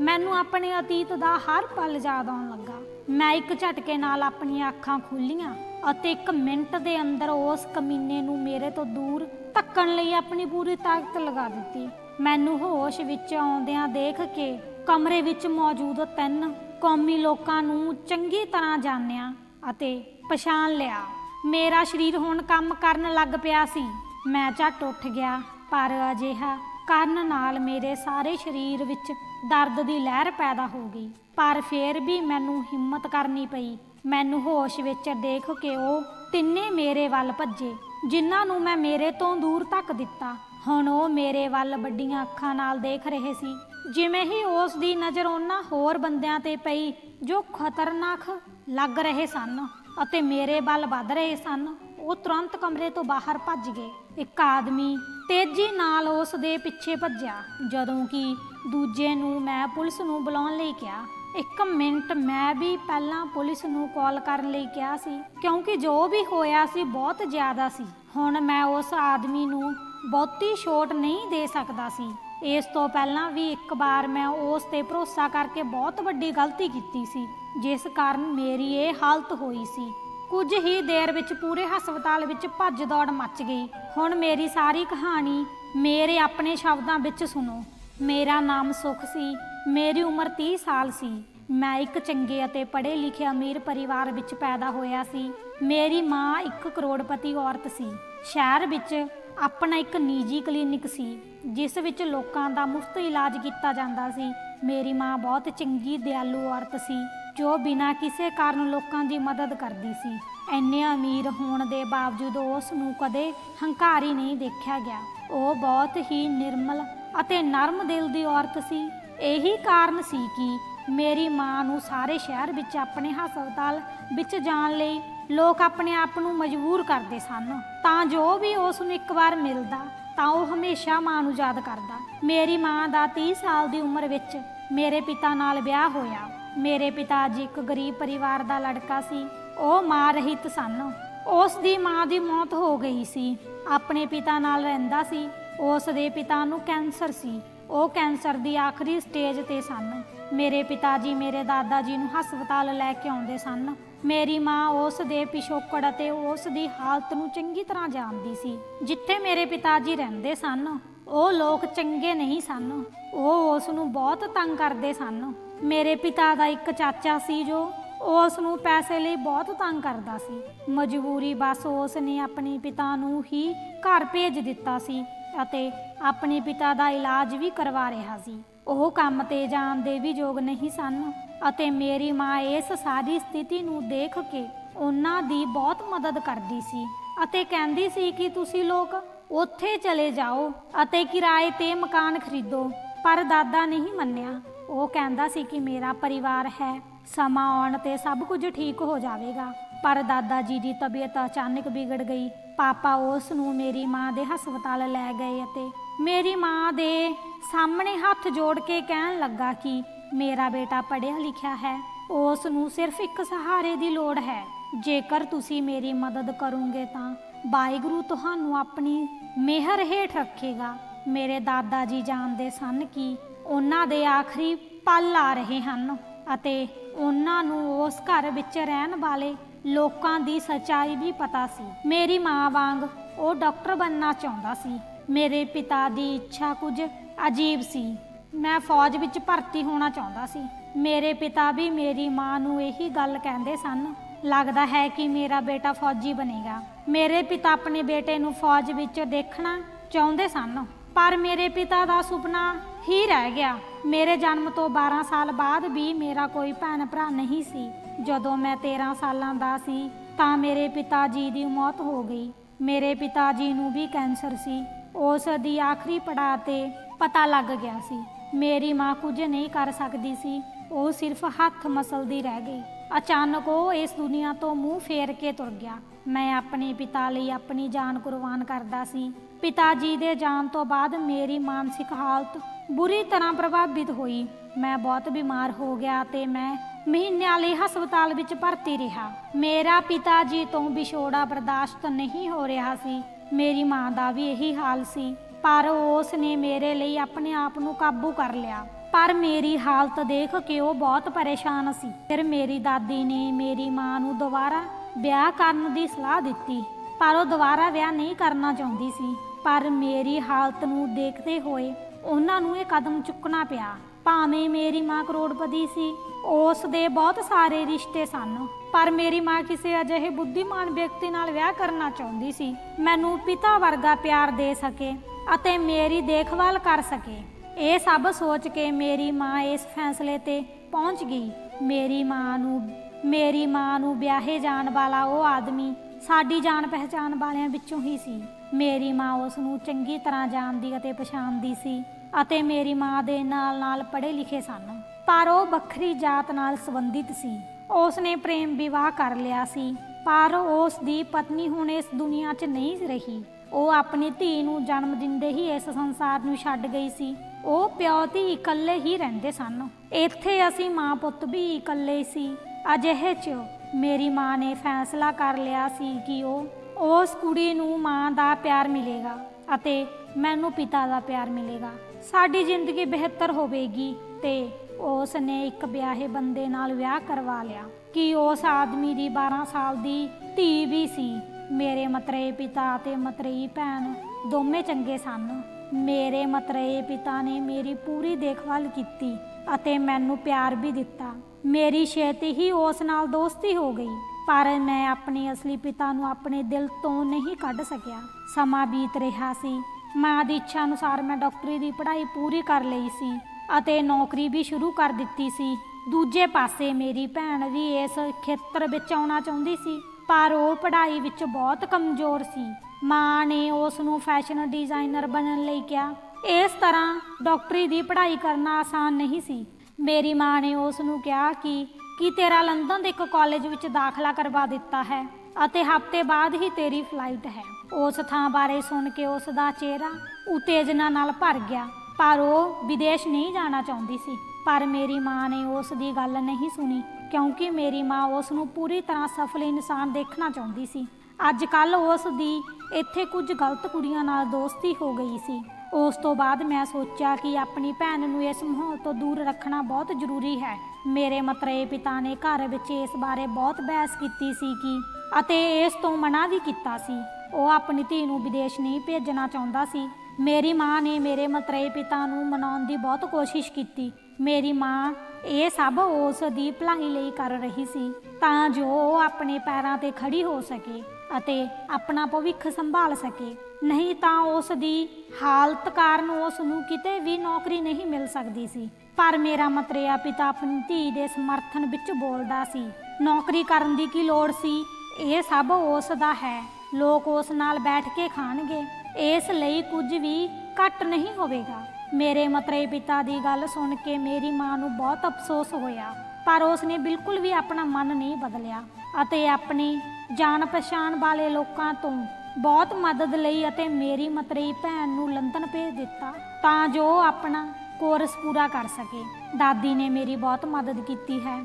ਮੈਨੂੰ ਆਪਣੇ ਅਤੀਤ ਦਾ ਹਰ ਪਲ ਯਾਦ ਆਉਣ ਲੱਗਾ। ਮੈਂ ਇੱਕ ਝਟਕੇ ਨਾਲ ਆਪਣੀਆਂ ਅੱਖਾਂ ਖੋਲੀਆਂ ਅਤੇ ਇੱਕ ਮਿੰਟ ਦੇ ਅੰਦਰ ਉਸ ਕਮੀਨੇ ਨੂੰ ਮੇਰੇ ਤੋਂ ਦੂਰ ਧੱਕਣ ਲਈ ਆਪਣੀ ਪੂਰੀ ਤਾਕਤ ਲਗਾ ਦਿੱਤੀ। ਮੈਨੂੰ ਹੋਸ਼ ਵਿੱਚ ਆਉਂਦਿਆਂ ਦੇਖ ਕੇ ਕਮਰੇ ਵਿੱਚ ਮੌਜੂਦ ਤਿੰਨ ਕੌਮੀ ਲੋਕਾਂ ਨੂੰ ਚੰਗੀ ਤਰ੍ਹਾਂ ਜਾਣਿਆ ਅਤੇ ਪਛਾਣ ਲਿਆ। ਮੇਰਾ ਸਰੀਰ ਹੁਣ ਕੰਮ ਕਰਨ ਲੱਗ ਪਿਆ ਸੀ। ਮੈਂ ਝੱਟ ਉੱਠ ਗਿਆ, ਪਰ ਅਜਿਹਾ ਕਰਨ ਨਾਲ ਮੇਰੇ ਸਾਰੇ ਸਰੀਰ ਵਿੱਚ ਦਰਦ ਦੀ ਲਹਿਰ ਪੈਦਾ ਹੋ ਗਈ। ਪਰ ਫੇਰ ਵੀ ਮੈਨੂੰ ਹਿੰਮਤ ਕਰਨੀ ਪਈ। ਮੈਨੂੰ ਹੋਸ਼ ਵਿੱਚ ਦੇਖ ਕੇ ਉਹ ਤਿੰਨੇ ਮੇਰੇ ਵੱਲ ਭੱਜੇ, ਜਿਨ੍ਹਾਂ ਨੂੰ ਮੈਂ ਮੇਰੇ ਤੋਂ ਦੂਰ ਤੱਕ ਦਿੱਤਾ। ਹੁਣ ਉਹ ਮੇਰੇ ਵੱਲ ਵੱਡੀਆਂ ਅੱਖਾਂ ਨਾਲ ਦੇਖ ਰਹੇ ਸੀ। ਜਿਵੇਂ ਹੀ ਉਸ ਦੀ ਨਜ਼ਰ ਉਹਨਾਂ ਹੋਰ ਬੰਦਿਆਂ ਤੇ ਪਈ, ਜੋ ਖਤਰਨਾਕ ਲੱਗ ਰਹੇ ਸਨ ਅਤੇ ਮੇਰੇ ਵੱਲ ਵੱਧ ਰਹੇ ਸਨ, ਉਹ ਤੁਰੰਤ ਕਮਰੇ ਤੋਂ ਬਾਹਰ ਭੱਜ ਗਏ। ਇੱਕ ਆਦਮੀ ਤੇਜ਼ੀ ਨਾਲ ਉਸ ਦੇ ਪਿੱਛੇ ਭੱਜਿਆ, ਜਦੋਂ ਕਿ ਦੂਜੇ ਨੂੰ ਮੈਂ ਪੁਲਿਸ ਨੂੰ ਬੁਲਾਉਣ ਲਈ ਕਿਹਾ। ਇੱਕ ਮਿੰਟ ਮੈਂ ਵੀ ਪਹਿਲਾਂ ਪੁਲਿਸ ਨੂੰ ਕਾਲ ਕਰਨ ਲਈ ਕਿਹਾ ਸੀ, ਕਿਉਂਕਿ ਜੋ ਵੀ ਹੋਇਆ ਸੀ ਬਹੁਤ ਜ਼ਿਆਦਾ ਸੀ। ਹੁਣ ਮੈਂ ਉਸ ਆਦਮੀ ਨੂੰ ਬਹੁਤੀ ਛੋਟ ਨਹੀਂ ਦੇ ਸਕਦਾ ਸੀ। ਇਸ ਤੋਂ ਪਹਿਲਾਂ ਵੀ ਇੱਕ ਵਾਰ ਮੈਂ ਉਸ ਤੇ ਭਰੋਸਾ ਕਰਕੇ ਬਹੁਤ ਵੱਡੀ ਗਲਤੀ ਕੀਤੀ ਸੀ, ਜਿਸ ਕਾਰਨ ਮੇਰੀ ਇਹ ਹਾਲਤ ਹੋਈ ਸੀ। ਕੁਝ ਹੀ ਦੇਰ ਵਿੱਚ ਪੂਰੇ ਹਸਪਤਾਲ ਵਿੱਚ ਭੱਜ ਦੌੜ ਮੱਚ ਗਈ। ਹੁਣ ਮੇਰੀ ਸਾਰੀ ਕਹਾਣੀ ਮੇਰੇ ਆਪਣੇ ਸ਼ਬਦਾਂ ਵਿੱਚ ਸੁਣੋ। ਮੇਰਾ ਨਾਮ ਸੁਖ ਸੀ, ਮੇਰੀ ਉਮਰ 30 ਸਾਲ ਸੀ। ਮੈਂ ਇੱਕ ਚੰਗੇ ਅਤੇ ਪੜ੍ਹੇ ਲਿਖੇ ਅਮੀਰ ਪਰਿਵਾਰ ਵਿੱਚ ਪੈਦਾ ਹੋਇਆ ਸੀ। ਮੇਰੀ ਮਾਂ ਇੱਕ ਕਰੋੜਪਤੀ ਔਰਤ ਸੀ। ਸ਼ਹਿਰ ਵਿੱਚ ਆਪਣਾ ਇੱਕ ਨਿੱਜੀ ਕਲੀਨਿਕ ਸੀ, ਜਿਸ ਵਿੱਚ ਲੋਕਾਂ ਦਾ ਮੁਫਤ ਇਲਾਜ ਕੀਤਾ ਜਾਂਦਾ ਸੀ। ਮੇਰੀ ਮਾਂ ਬਹੁਤ ਚੰਗੀ, ਦਿਆਲੂ ਔਰਤ ਸੀ, ਜੋ ਬਿਨਾਂ ਕਿਸੇ ਕਾਰਨ ਲੋਕਾਂ ਦੀ ਮਦਦ ਕਰਦੀ ਸੀ। ਐਨੇ ਅਮੀਰ ਹੋਣ ਦੇ ਬਾਵਜੂਦ ਉਸ ਨੂੰ ਕਦੇ ਹੰਕਾਰੀ ਨਹੀਂ ਦੇਖਿਆ ਗਿਆ। ਉਹ ਬਹੁਤ ਹੀ ਨਿਰਮਲ ਅਤੇ ਨਰਮ ਦਿਲ ਦੀ ਔਰਤ ਸੀ। ਇਹੀ ਕਾਰਨ ਸੀ ਕਿ ਮੇਰੀ ਮਾਂ ਨੂੰ ਸਾਰੇ ਸ਼ਹਿਰ ਵਿੱਚ ਆਪਣੇ ਹਸਪਤਾਲ ਵਿੱਚ ਜਾਣ ਲਈ ਲੋਕ ਆਪਣੇ ਆਪ ਨੂੰ ਮਜਬੂਰ ਕਰਦੇ ਸਨ। ਤਾਂ ਜੋ ਵੀ ਉਸ ਨੂੰ ਇੱਕ ਵਾਰ ਮਿਲਦਾ, ਤਾਂ ਉਹ ਹਮੇਸ਼ਾ ਮਾਂ ਨੂੰ ਯਾਦ ਕਰਦਾ। ਮੇਰੀ ਮਾਂ ਦਾ 30 ਸਾਲ ਦੀ ਉਮਰ ਵਿੱਚ ਮੇਰੇ ਪਿਤਾ ਨਾਲ ਵਿਆਹ ਹੋਇਆ। ਮੇਰੇ ਪਿਤਾ ਜੀ ਇੱਕ ਗਰੀਬ ਪਰਿਵਾਰ ਦਾ ਲੜਕਾ ਸੀ। ਉਹ ਮਾਂ ਰਹਿਤ ਸਨ। ਉਸ ਦੀ ਮਾਂ ਦੀ ਮੌਤ ਹੋ ਗਈ ਸੀ। ਆਪਣੇ ਪਿਤਾ ਨਾਲ ਰਹਿੰਦਾ ਸੀ। ਉਸ ਦੇ ਪਿਤਾ ਨੂੰ ਕੈਂਸਰ ਸੀ। ਉਹ ਕੈਂਸਰ ਦੀ ਆਖਰੀ ਸਟੇਜ ਤੇ ਸਨ। ਮੇਰੇ ਪਿਤਾ ਜੀ ਮੇਰੇ ਦਾਦਾ ਜੀ ਨੂੰ ਹਸਪਤਾਲ ਲੈ ਕੇ ਆਉਂਦੇ ਸਨ। ਮੇਰੀ ਮਾਂ ਉਸ ਦੇ ਪਿਛੋਕੜ ਅਤੇ ਉਸ ਦੀ ਹਾਲਤ ਨੂੰ ਚੰਗੀ ਤਰ੍ਹਾਂ ਜਾਣਦੀ ਸੀ। ਜਿੱਥੇ ਮੇਰੇ ਪਿਤਾ ਜੀ ਰਹਿੰਦੇ ਸਨ, ਉਹ ਲੋਕ ਚੰਗੇ ਨਹੀਂ ਸਨ। ਉਹ ਉਸ ਨੂੰ ਬਹੁਤ ਤੰਗ ਕਰਦੇ ਸਨ। ਮੇਰੇ ਪਿਤਾ ਦਾ ਇੱਕ ਚਾਚਾ ਸੀ ਜੋ ਉਸ ਨੂੰ ਪੈਸੇ ਲਈ ਬਹੁਤ ਤੰਗ ਕਰਦਾ ਸੀ। ਮਜਬੂਰੀ ਬਸ ਉਸ ਨੇ ਆਪਣੇ ਪਿਤਾ ਨੂੰ ਹੀ ਘਰ ਭੇਜ ਦਿੱਤਾ ਸੀ। ਅਤੇ ਆਪਣੇ ਪਿਤਾ ਦਾ ਇਲਾਜ ਵੀ ਕਰਵਾ ਰਿਹਾ ਸੀ। ਉਹ ਕੰਮ ਤੇ ਜਾਣ ਦੇ ਵੀ ਯੋਗ ਨਹੀਂ ਸਨ ਅਤੇ ਮੇਰੀ ਮਾਂ ਇਸ ਸਾਰੀ ਸਥਿਤੀ ਨੂੰ ਦੇਖ ਕੇ ਉਹਨਾਂ ਦੀ ਬਹੁਤ ਮਦਦ ਕਰਦੀ ਸੀ ਅਤੇ ਕਹਿੰਦੀ ਸੀ ਕਿ ਤੁਸੀਂ ਲੋਕ ਉੱਥੇ ਚਲੇ ਜਾਓ ਅਤੇ ਕਿਰਾਏ ਤੇ ਮਕਾਨ ਖਰੀਦੋ। ਪਰ ਦਾਦਾ ਨਹੀਂ ਮੰਨਿਆ। ਉਹ ਕਹਿੰਦਾ ਸੀ ਕਿ ਮੇਰਾ ਪਰਿਵਾਰ ਹੈ, ਸਮਾਂ ਆਉਣ ਤੇ ਸਭ ਕੁਝ ਠੀਕ ਹੋ ਜਾਵੇਗਾ। ਪਰ ਦਾਦਾ ਜੀ ਦੀ ਤਬੀਅਤ ਅਚਾਨਕ ਵਿਗੜ ਗਈ। ਪਾਪਾ ਉਸ ਨੂੰ ਮੇਰੀ ਮਾਂ ਦੇ ਹਸਪਤਾਲ ਲੈ ਗਏ ਅਤੇ ਮੇਰੀ ਮਾਂ ਦੇ ਸਾਹਮਣੇ ਹੱਥ ਜੋੜ ਕੇ ਕਹਿਣ ਲੱਗਾ ਕਿ ਮੇਰਾ ਬੇਟਾ ਪੜ੍ਹਿਆ ਲਿਖਿਆ ਹੈ। ਉਸ ਨੂੰ ਸਿਰਫ ਇੱਕ ਸਹਾਰੇ ਦੀ ਲੋੜ ਹੈ। ਜੇਕਰ ਤੁਸੀਂ ਮੇਰੀ ਮਦਦ ਕਰੋਗੇ ਤਾਂ ਵਾਹਿਗੁਰੂ ਤੁਹਾਨੂੰ ਆਪਣੀ ਮਿਹਰ ਹੇਠ ਰੱਖੇਗਾ। ਮੇਰੇ ਦਾਦਾ ਜੀ ਜਾਣਦੇ ਸਨ ਕਿ ਉਹਨਾਂ ਦੇ ਆਖਰੀ ਪਲ ਆ ਰਹੇ ਹਨ ਅਤੇ ਉਹਨਾਂ ਨੂੰ ਉਸ ਘਰ ਵਿੱਚ ਰਹਿਣ ਵਾਲੇ ਲੋਕਾਂ ਦੀ ਸੱਚਾਈ ਵੀ ਪਤਾ ਸੀ। ਮੇਰੀ ਮਾਂ ਵਾਂਗ ਉਹ ਡਾਕਟਰ ਬਣਨਾ ਚਾਹੁੰਦਾ ਸੀ। ਮੇਰੇ ਪਿਤਾ ਦੀ ਇੱਛਾ ਕੁਝ ਅਜੀਬ ਸੀ। ਮੈਂ ਫੌਜ ਵਿੱਚ ਭਰਤੀ ਹੋਣਾ ਚਾਹੁੰਦਾ ਸੀ। ਮੇਰੇ ਪਿਤਾ ਵੀ ਮੇਰੀ ਮਾਂ ਨੂੰ ਇਹੀ ਗੱਲ ਕਹਿੰਦੇ ਸਨ। ਲੱਗਦਾ ਹੈ ਕਿ ਮੇਰਾ ਬੇਟਾ ਫੌਜੀ ਬਣੇਗਾ। ਮੇਰੇ ਪਿਤਾ ਆਪਣੇ ਬੇਟੇ ਨੂੰ ਫੌਜ ਵਿੱਚ ਦੇਖਣਾ ਚਾਹੁੰਦੇ ਸਨ। ਪਰ ਮੇਰੇ ਪਿਤਾ ਦਾ ਸੁਪਨਾ ਹੀ ਰਹਿ ਗਿਆ। ਮੇਰੇ ਜਨਮ ਤੋਂ 12 ਸਾਲ ਬਾਅਦ ਵੀ ਮੇਰਾ ਕੋਈ ਭੈਣ ਭਰਾ ਨਹੀਂ ਸੀ। ਜਦੋਂ ਮੈਂ 13 ਸਾਲਾਂ ਦਾ ਸੀ, ਤਾਂ ਮੇਰੇ ਪਿਤਾ ਜੀ ਦੀ ਮੌਤ ਹੋ ਗਈ। ਮੇਰੇ ਪਿਤਾ ਜੀ ਨੂੰ ਵੀ ਕੈਂਸਰ ਸੀ। ਉਸ ਦੀ ਆਖਰੀ ਪੜਾਅ ਤੇ ਪਤਾ ਲੱਗ ਗਿਆ ਸੀ। ਮੇਰੀ ਮਾਂ ਕੁਝ ਨਹੀਂ ਕਰ ਸਕਦੀ ਸੀ। ਉਹ ਸਿਰਫ ਹੱਥ ਮਸਲਦੀ ਰਹਿ ਗਈ। ਅਚਾਨਕ ਉਹ ਇਸ ਦੁਨੀਆ ਤੋਂ ਮੂੰਹ ਫੇਰ ਕੇ ਤੁਰ ਗਿਆ। ਮੈਂ ਆਪਣੇ ਪਿਤਾ ਲਈ ਆਪਣੀ ਜਾਨ ਕੁਰਬਾਨ ਕਰਦਾ ਸੀ। ਪਿਤਾ ਜੀ ਦੇ ਜਾਣ ਤੋਂ ਬਾਅਦ ਮੇਰੀ ਮਾਨਸਿਕ ਹਾਲਤ ਬੁਰੀ ਤਰ੍ਹਾਂ ਪ੍ਰਭਾਵਿਤ ਹੋਈ। ਮੈਂ ਬਹੁਤ ਬਿਮਾਰ ਹੋ ਗਿਆ ਤੇ ਮੈਂ ਮਹੀਨਿਆਂ ਲਈ ਹਸਪਤਾਲ ਵਿੱਚ ਭਰਤੀ ਰਿਹਾ। ਮੇਰਾ ਪਿਤਾ ਜੀ ਤੋਂ ਵਿਛੋੜਾ ਬਰਦਾਸ਼ਤ ਨਹੀਂ ਹੋ ਰਿਹਾ ਸੀ। ਮੇਰੀ ਮਾਂ ਦਾ ਵੀ ਇਹੀ ਹਾਲ ਸੀ। ਪਰ ਉਸ ਨੇ ਮੇਰੇ ਲਈ ਆਪਣੇ ਆਪ ਨੂੰ ਕਾਬੂ ਕਰ ਲਿਆ। ਪਰ ਮੇਰੀ ਹਾਲਤ ਦੇਖ ਕੇ ਉਹ ਬਹੁਤ ਪਰੇਸ਼ਾਨ ਸੀ। ਫਿਰ ਮੇਰੀ ਦਾਦੀ ਨੇ ਮੇਰੀ ਮਾਂ ਨੂੰ ਦੁਬਾਰਾ ਵਿਆਹ ਕਰਨ ਦੀ ਸਲਾਹ ਦਿੱਤੀ। ਪਰ ਉਹ ਦੁਬਾਰਾ ਵਿਆਹ ਨਹੀਂ ਕਰਨਾ ਚਾਹੁੰਦੀ ਸੀ। ਪਰ ਮੇਰੀ ਹਾਲਤ ਨੂੰ ਦੇਖਦੇ ਹੋਏ ਉਹਨਾਂ ਨੂੰ ਇਹ ਕਦਮ ਚੁੱਕਣਾ ਪਿਆ। ਭਾਵੇਂ ਮੇਰੀ ਮਾਂ ਕਰੋੜਪਤੀ ਸੀ, ਉਸ ਦੇ ਬਹੁਤ ਸਾਰੇ ਰਿਸ਼ਤੇ ਸਨ। ਪਰ ਮੇਰੀ ਮਾਂ ਕਿਸੇ ਅਜਿਹੇ ਬੁੱਧੀਮਾਨ ਵਿਅਕਤੀ ਨਾਲ ਵਿਆਹ ਕਰਨਾ ਚਾਹੁੰਦੀ ਸੀ, ਮੈਨੂੰ ਪਿਤਾ ਵਰਗਾ ਪਿਆਰ ਦੇ ਸਕੇ ਅਤੇ ਮੇਰੀ ਦੇਖਭਾਲ ਕਰ ਸਕੇ। ਇਹ ਸਭ ਸੋਚ ਕੇ ਮੇਰੀ ਮਾਂ ਇਸ ਫੈਸਲੇ ਤੇ ਪਹੁੰਚ ਗਈ। ਮੇਰੀ ਮਾਂ ਨੂੰ, ਮੇਰੀ ਮਾਂ ਨੂੰ ਵਿਆਹੇ ਜਾਣ ਵਾਲਾ ਉਹ ਆਦਮੀ ਸਾਡੀ ਜਾਣ ਪਹਿਚਾਣ ਵਾਲਿਆਂ ਵਿੱਚੋਂ ਹੀ ਸੀ। ਮੇਰੀ ਮਾਂ ਉਸ ਨੂੰ ਚੰਗੀ ਤਰ੍ਹਾਂ ਜਾਣਦੀ ਅਤੇ ਪਛਾਣਦੀ ਸੀ। ਅਤੇ ਮੇਰੀ ਮਾਂ ਦੇ ਨਾਲ-ਨਾਲ ਪੜ੍ਹੇ ਲਿਖੇ ਸਨ। ਪਰ ਉਹ ਵੱਖਰੀ ਜਾਤ ਨਾਲ ਸੰਬੰਧਿਤ ਸੀ। ਉਸ ਨੇ ਪ੍ਰੇਮ ਵਿਵਾਹ ਕਰ ਲਿਆ ਸੀ। ਪਰ ਉਸ ਦੀ ਪਤਨੀ ਹੁਣ ਇਸ ਦੁਨੀਆ 'ਚ ਨਹੀਂ ਰਹੀ। ਉਹ ਆਪਣੀ ਧੀ ਨੂੰ ਜਨਮ ਦਿੰਦੇ ਹੀ ਇਸ ਸੰਸਾਰ ਨੂੰ ਛੱਡ ਗਈ ਸੀ। ਉਹ ਪਿਓ ਧੀ ਇਕੱਲੇ ਹੀ ਰਹਿੰਦੇ ਸਨ। ਇੱਥੇ ਅਸੀਂ ਮਾਂ ਪੁੱਤ ਵੀ ਇਕੱਲੇ ਸੀ। ਅਜਿਹੇ 'ਚ ਮੇਰੀ ਮਾਂ ਨੇ ਫੈਸਲਾ ਕਰ ਲਿਆ ਸੀ ਕਿ ਉਹ ਉਸ ਕੁੜੀ ਨੂੰ ਮਾਂ ਦਾ ਪਿਆਰ ਮਿਲੇਗਾ ਅਤੇ ਮੈਨੂੰ ਪਿਤਾ ਦਾ ਪਿਆਰ ਮਿਲੇਗਾ। ਸਾਡੀ ਜ਼ਿੰਦਗੀ ਬਿਹਤਰ ਹੋਵੇਗੀ ਤੇ ਉਸ ਨੇ ਇੱਕ ਵਿਆਹੇ ਬੰਦੇ ਨਾਲ ਵਿਆਹ ਕਰਵਾ ਲਿਆ। ਕਿ ਉਸ ਆਦਮੀ ਦੀ 12 ਸਾਲ ਦੀ ਧੀ ਵੀ ਸੀ? ਮੇਰੇ ਮਤਰੇਏ ਪਿਤਾ ਅਤੇ ਮਤਰੇਈ ਭੈਣ ਦੋਵੇਂ ਚੰਗੇ ਸਨ। ਮੇਰੇ ਮਤਰੇਏ ਪਿਤਾ ਨੇ ਮੇਰੀ ਪੂਰੀ ਦੇਖਭਾਲ ਕੀਤੀ ਅਤੇ ਮੈਨੂੰ ਪਿਆਰ ਵੀ ਦਿੱਤਾ। ਮੇਰੀ ਛੇਤੀ ਹੀ ਉਸ ਨਾਲ ਦੋਸਤੀ ਹੋ ਗਈ, ਪਰ ਮੈਂ ਆਪਣੇ ਅਸਲੀ ਪਿਤਾ ਨੂੰ ਆਪਣੇ ਦਿਲ ਤੋਂ ਨਹੀਂ ਕੱਢ ਸਕਿਆ। ਸਮਾਂ ਬੀਤ ਰਿਹਾ ਸੀ। ਮਾਂ ਦੀ ਇੱਛਾ ਅਨੁਸਾਰ ਮੈਂ ਡਾਕਟਰੀ ਦੀ ਪੜ੍ਹਾਈ ਪੂਰੀ ਕਰ ਲਈ ਸੀ ਅਤੇ ਨੌਕਰੀ ਵੀ ਸ਼ੁਰੂ ਕਰ ਦਿੱਤੀ ਸੀ। ਦੂਜੇ ਪਾਸੇ ਮੇਰੀ ਭੈਣ ਵੀ ਇਸ ਖੇਤਰ ਵਿੱਚ ਆਉਣਾ ਚਾਹੁੰਦੀ ਸੀ, ਪਰ ਉਹ ਪੜ੍ਹਾਈ ਵਿੱਚ ਬਹੁਤ ਕਮਜ਼ੋਰ ਸੀ। ਮਾਂ ਨੇ ਉਸ ਨੂੰ ਫੈਸ਼ਨ ਡਿਜ਼ਾਈਨਰ ਬਣਨ ਲਈ ਕਿਹਾ। ਇਸ ਤਰ੍ਹਾਂ ਡਾਕਟਰੀ ਦੀ ਪੜ੍ਹਾਈ ਕਰਨਾ ਆਸਾਨ ਨਹੀਂ ਸੀ। ਮੇਰੀ ਮਾਂ ਨੇ ਉਸ ਨੂੰ ਕਿਹਾ ਕਿ, ਕੀ ਤੇਰਾ ਲੰਡਨ ਦੇ ਇੱਕ ਕਾਲਜ ਵਿੱਚ ਦਾਖਲਾ ਕਰਵਾ ਦਿੱਤਾ ਹੈ ਅਤੇ ਹਫ਼ਤੇ ਬਾਅਦ ਹੀ ਤੇਰੀ ਫਲਾਈਟ ਹੈ। ਉਸ ਥਾਂ ਬਾਰੇ ਸੁਣ ਕੇ ਉਸ ਦਾ ਚਿਹਰਾ ਉਤੇਜਨਾ ਨਾਲ ਭਰ ਗਿਆ। ਪਰ ਉਹ ਵਿਦੇਸ਼ ਨਹੀਂ ਜਾਣਾ ਚਾਹੁੰਦੀ ਸੀ। ਪਰ ਮੇਰੀ ਮਾਂ ਨੇ ਉਸ ਦੀ ਗੱਲ ਨਹੀਂ ਸੁਣੀ, ਕਿਉਂਕਿ ਮੇਰੀ ਮਾਂ ਉਸ ਨੂੰ ਪੂਰੀ ਤਰ੍ਹਾਂ ਸਫਲ ਇਨਸਾਨ ਦੇਖਣਾ ਚਾਹੁੰਦੀ ਸੀ। ਅੱਜ ਕੱਲ ਉਸ ਦੀ ਇੱਥੇ ਕੁਝ ਗਲਤ ਕੁੜੀਆਂ ਨਾਲ ਦੋਸਤੀ ਹੋ ਗਈ ਸੀ। ਉਸ ਤੋਂ ਬਾਅਦ ਮੈਂ ਸੋਚਿਆ ਕਿ ਆਪਣੀ ਭੈਣ ਨੂੰ ਇਸ ਮਾਹੌਲ ਤੋਂ ਦੂਰ ਰੱਖਣਾ ਬਹੁਤ ਜ਼ਰੂਰੀ ਹੈ। ਮੇਰੇ ਮਤਰੇਏ ਪਿਤਾ ਨੇ ਘਰ ਵਿੱਚ ਇਸ ਬਾਰੇ ਬਹੁਤ ਬਹਿਸ ਕੀਤੀ ਸੀ ਕਿ, ਅਤੇ ਇਸ ਤੋਂ ਮਨਾ ਵੀ ਕੀਤਾ ਸੀ। ਉਹ ਆਪਣੀ ਧੀ ਨੂੰ ਵਿਦੇਸ਼ ਨਹੀਂ ਭੇਜਣਾ ਚਾਹੁੰਦਾ ਸੀ। ਮੇਰੀ ਮਾਂ ਨੇ ਮੇਰੇ ਮਤਰੇਏ ਪਿਤਾ ਨੂੰ ਮਨਾਉਣ ਦੀ ਬਹੁਤ ਕੋਸ਼ਿਸ਼ ਕੀਤੀ। ਮੇਰੀ ਮਾਂ ਇਹ ਸਭ ਉਸ ਦੀ ਭਲਾਈ ਲਈ ਕਰ ਰਹੀ ਸੀ, ਤਾਂ ਜੋ ਉਹ ਆਪਣੇ ਪੈਰਾਂ ਤੇ ਖੜੀ ਹੋ ਸਕੇ ਅਤੇ ਆਪਣਾ ਭਵਿੱਖ ਸੰਭਾਲ ਸਕੇ। ਨਹੀਂ ਤਾਂ ਉਸ ਦੀ ਹਾਲਤ ਕਾਰਨ ਉਸ ਨੂੰ ਕਿਤੇ ਵੀ ਨੌਕਰੀ ਨਹੀਂ ਮਿਲ ਸਕਦੀ ਸੀ। ਪਰ ਮੇਰਾ ਮਤਰੇਆ ਪਿਤਾ ਆਪਣੀ ਧੀ ਦੇ ਸਮਰਥਨ ਵਿੱਚ ਬੋਲਦਾ ਸੀ, ਨੌਕਰੀ ਕਰਨ ਦੀ ਕੀ ਲੋੜ ਸੀ? ਇਹ ਸਭ ਉਸ ਦਾ ਹੈ। ਲੋਕ ਉਸ ਨਾਲ ਬੈਠ ਕੇ ਖਾਣਗੇ। ਇਸ ਲਈ ਕੁਝ ਵੀ ਘੱਟ ਨਹੀਂ ਹੋਵੇਗਾ। ਮੇਰੇ ਮਤਰੇ ਪਿਤਾ ਦੀ ਗੱਲ ਸੁਣ ਕੇ ਮੇਰੀ ਮਾਂ ਨੂੰ ਬਹੁਤ ਅਫਸੋਸ ਹੋਇਆ, ਪਰ ਉਸ ਨੇ ਬਿਲਕੁਲ ਵੀ ਆਪਣਾ ਮਨ ਨਹੀਂ ਬਦਲਿਆ ਅਤੇ ਆਪਣੀ ਜਾਣ ਪਛਾਣ ਵਾਲੇ ਲੋਕਾਂ ਤੋਂ ਬਹੁਤ ਮਦਦ ਲਈ ਅਤੇ ਮੇਰੀ ਮਤਰੇਈ ਭੈਣ ਨੂੰ ਲੰਡਨ ਭੇਜ ਦਿੱਤਾ ਤਾਂ ਜੋ ਉਹ ਆਪਣਾ ਕੋਰਸ ਪੂਰਾ ਕਰ ਸਕੇ। ਦਾਦੀ ਨੇ ਮੇਰੀ ਬਹੁਤ ਮਦਦ ਕੀਤੀ ਹੈ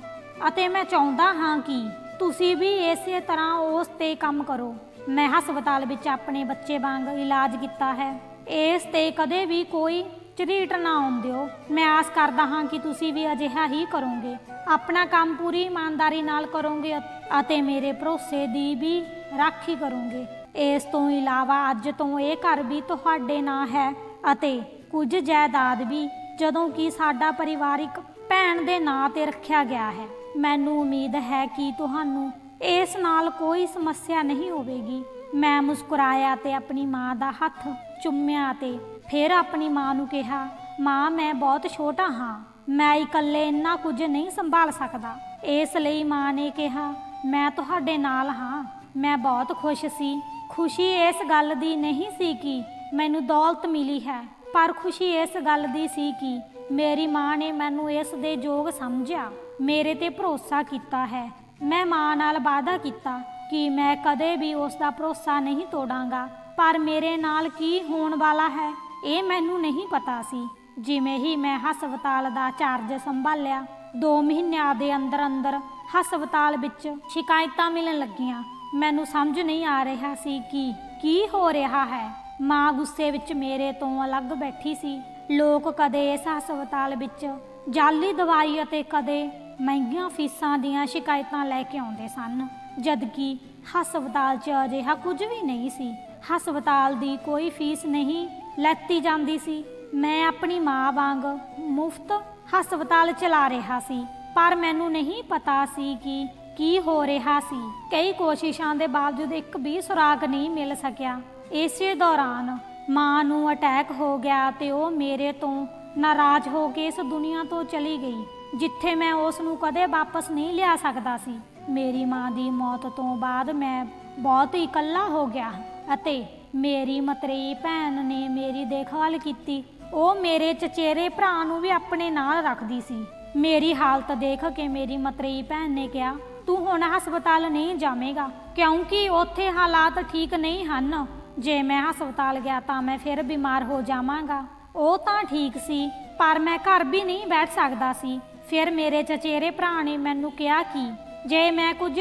ਅਤੇ ਮੈਂ ਚਾਹੁੰਦਾ ਹਾਂ ਕਿ ਤੁਸੀਂ ਵੀ ਇਸੇ ਤਰ੍ਹਾਂ ਉਸ ਤੇ ਕੰਮ ਕਰੋ। ਮੈਂ ਹਸਪਤਾਲ ਵਿੱਚ ਆਪਣੇ ਬੱਚੇ ਵਾਂਗ ਇਲਾਜ ਕੀਤਾ ਹੈ। ਇਸ ਤੇ ਕਦੇ ਵੀ ਕੋਈ ਝਰੀਟ ਨਾ ਆਉਣ ਦਿਓ ਮੈਂ ਆਸ ਕਰਦਾ ਹਾਂ ਕਿ ਤੁਸੀਂ ਵੀ ਅਜਿਹਾ ਹੀ ਕਰੋਗੇ। ਆਪਣਾ ਕੰਮ ਪੂਰੀ ਇਮਾਨਦਾਰੀ ਨਾਲ ਕਰੋਗੇ ਅਤੇ ਮੇਰੇ ਭਰੋਸੇ ਦੀ ਵੀ ਰਾਖੀ ਕਰੋਗੇ। ਇਸ ਤੋਂ ਇਲਾਵਾ ਅੱਜ ਤੋਂ ਇਹ ਘਰ ਵੀ ਤੁਹਾਡੇ ਨਾਂ ਹੈ ਅਤੇ ਕੁਝ ਜਾਇਦਾਦ ਵੀ, ਜਦੋਂ ਕਿ ਸਾਡਾ ਪਰਿਵਾਰਿਕ ਭੈਣ ਦੇ ਨਾਂ ਤੇ ਰੱਖਿਆ ਗਿਆ ਹੈ। ਮੈਨੂੰ ਉਮੀਦ ਹੈ ਕਿ ਤੁਹਾਨੂੰ ਇਸ ਨਾਲ ਕੋਈ ਸਮੱਸਿਆ ਨਹੀਂ ਹੋਵੇਗੀ। ਮੈਂ ਮੁਸਕਰਾਇਆ ਤੇ ਆਪਣੀ ਮਾਂ ਦਾ ਹੱਥ ਚੁੰਮਿਆ ਤੇ ਫਿਰ ਆਪਣੀ ਮਾਂ ਨੂੰ ਕਿਹਾ, ਮਾਂ, ਮੈਂ ਬਹੁਤ ਛੋਟਾ ਹਾਂ। ਮੈਂ ਇਕੱਲੇ ਇੰਨਾ ਕੁਝ ਨਹੀਂ ਸੰਭਾਲ ਸਕਦਾ। ਇਸ ਲਈ ਮਾਂ ਨੇ ਕਿਹਾ, ਮੈਂ ਤੁਹਾਡੇ ਨਾਲ ਹਾਂ। ਮੈਂ ਬਹੁਤ ਖੁਸ਼ ਸੀ। ਖੁਸ਼ੀ ਇਸ ਗੱਲ ਦੀ ਨਹੀਂ ਸੀ ਕਿ ਮੈਨੂੰ ਦੌਲਤ ਮਿਲੀ ਹੈ, ਪਰ ਖੁਸ਼ੀ ਇਸ ਗੱਲ ਦੀ ਸੀ ਕਿ ਮੇਰੀ ਮਾਂ ਨੇ ਮੈਨੂੰ ਇਸ ਦੇ ਯੋਗ ਸਮਝਿਆ। ਮੇਰੇ ਤੇ ਭਰੋਸਾ ਕੀਤਾ ਹੈ। ਮੈਂ ਮਾਂ ਨਾਲ ਵਾਅਦਾ ਕੀਤਾ ਕਿ ਮੈਂ ਕਦੇ ਵੀ ਉਸ ਦਾ ਭਰੋਸਾ ਨਹੀਂ ਤੋੜਾਂਗਾ। ਪਰ ਮੇਰੇ ਨਾਲ ਕੀ ਹੋਣ ਵਾਲਾ ਹੈ, ਇਹ ਮੈਨੂੰ ਨਹੀਂ ਪਤਾ ਸੀ। ਜਿਵੇਂ ਹੀ ਮੈਂ ਹਸਪਤਾਲ ਦਾ ਚਾਰਜ ਸੰਭਾਲਿਆ 2 ਮਹੀਨਿਆਂ ਦੇ ਅੰਦਰ ਅੰਦਰ ਹਸਪਤਾਲ ਵਿੱਚ ਸ਼ਿਕਾਇਤਾਂ ਮਿਲਣ ਲੱਗੀਆਂ। ਮੈਨੂੰ ਸਮਝ ਨਹੀਂ ਆ ਰਿਹਾ ਸੀ ਕਿ ਕੀ ਹੋ ਰਿਹਾ ਹੈ। ਮਾਂ ਗੁੱਸੇ ਵਿੱਚ ਮੇਰੇ ਤੋਂ ਅਲੱਗ ਬੈਠੀ ਸੀ। ਲੋਕ ਕਦੇ ਇਸ ਹਸਪਤਾਲ ਵਿੱਚ ਜਾਲੀ ਦਵਾਈ ਅਤੇ ਕਦੇ ਮਹਿੰਗੀਆਂ ਫੀਸਾਂ ਦੀਆਂ ਸ਼ਿਕਾਇਤਾਂ ਲੈ ਕੇ ਆਉਂਦੇ ਸਨ, ਜਦਕਿ ਹਸਪਤਾਲ 'ਚ ਅਜਿਹਾ ਕੁਝ ਵੀ ਨਹੀਂ ਸੀ। ਹਸਪਤਾਲ ਦੀ ਕੋਈ ਫੀਸ ਨਹੀਂ ਲੈਤੀ ਜਾਂਦੀ ਸੀ। ਮੈਂ ਆਪਣੀ ਮਾਂ ਵਾਂਗ ਮੁਫਤ ਹਸਪਤਾਲ ਚਲਾ ਰਿਹਾ ਸੀ, ਪਰ ਮੈਨੂੰ ਨਹੀਂ ਪਤਾ ਸੀ ਕਿ ਕੀ ਹੋ ਰਿਹਾ ਸੀ। ਕਈ ਕੋਸ਼ਿਸ਼ਾਂ ਦੇ ਬਾਵਜੂਦ ਇੱਕ ਵੀ ਸੁਰਾਗ ਨਹੀਂ ਮਿਲ ਸਕਿਆ। ਇਸੇ ਦੌਰਾਨ ਮਾਂ ਨੂੰ ਅਟੈਕ ਹੋ ਗਿਆ ਤੇ ਉਹ ਮੇਰੇ ਤੋਂ ਨਾਰਾਜ਼ ਹੋ ਕੇ ਇਸ ਦੁਨੀਆ ਤੋਂ ਚਲੀ ਗਈ। ਜਿੱਥੇ ਮੈਂ ਉਸ ਨੂੰ ਕਦੇ ਵਾਪਸ ਨਹੀਂ ਲਿਆ ਸਕਦਾ ਸੀ। ਮੇਰੀ ਮਾਂ ਦੀ ਮੌਤ ਤੋਂ ਬਾਅਦ ਮੈਂ ਬਹੁਤ ਹੀ ਇਕੱਲਾ ਹੋ ਗਿਆ ਅਤੇ ਮੇਰੀ ਮਤਰੇਈ ਭੈਣ ਨੇ ਮੇਰੀ ਦੇਖਭਾਲ ਕੀਤੀ। ਉਹ ਮੇਰੇ ਚਚੇਰੇ ਭਰਾ ਨੂੰ ਵੀ ਆਪਣੇ ਨਾਲ ਰੱਖਦੀ ਸੀ। ਮੇਰੀ ਹਾਲਤ ਦੇਖ ਕੇ ਮੇਰੀ ਮਤਰੇਈ ਭੈਣ ਨੇ ਕਿਹਾ, ਤੂੰ ਹੁਣ ਹਸਪਤਾਲ ਨਹੀਂ ਜਾਵੇਂਗਾ, ਕਿਉਂਕਿ ਉੱਥੇ ਹਾਲਾਤ ਠੀਕ ਨਹੀਂ ਹਨ। ਜੇ ਮੈਂ ਹਸਪਤਾਲ ਗਿਆ ਤਾਂ ਮੈਂ ਫਿਰ ਬਿਮਾਰ ਹੋ ਜਾਵਾਂਗਾ। ਉਹ ਤਾਂ ਠੀਕ ਸੀ, ਪਰ ਮੈਂ ਘਰ ਵੀ ਨਹੀਂ ਬੈਠ ਸਕਦਾ ਸੀ। ਫਿਰ ਮੇਰੇ ਚਚੇਰੇ ਭਰਾ ਨੇ ਮੈਨੂੰ ਕਿਹਾ ਕਿ ਜੇ ਮੈਂ ਕੁਝ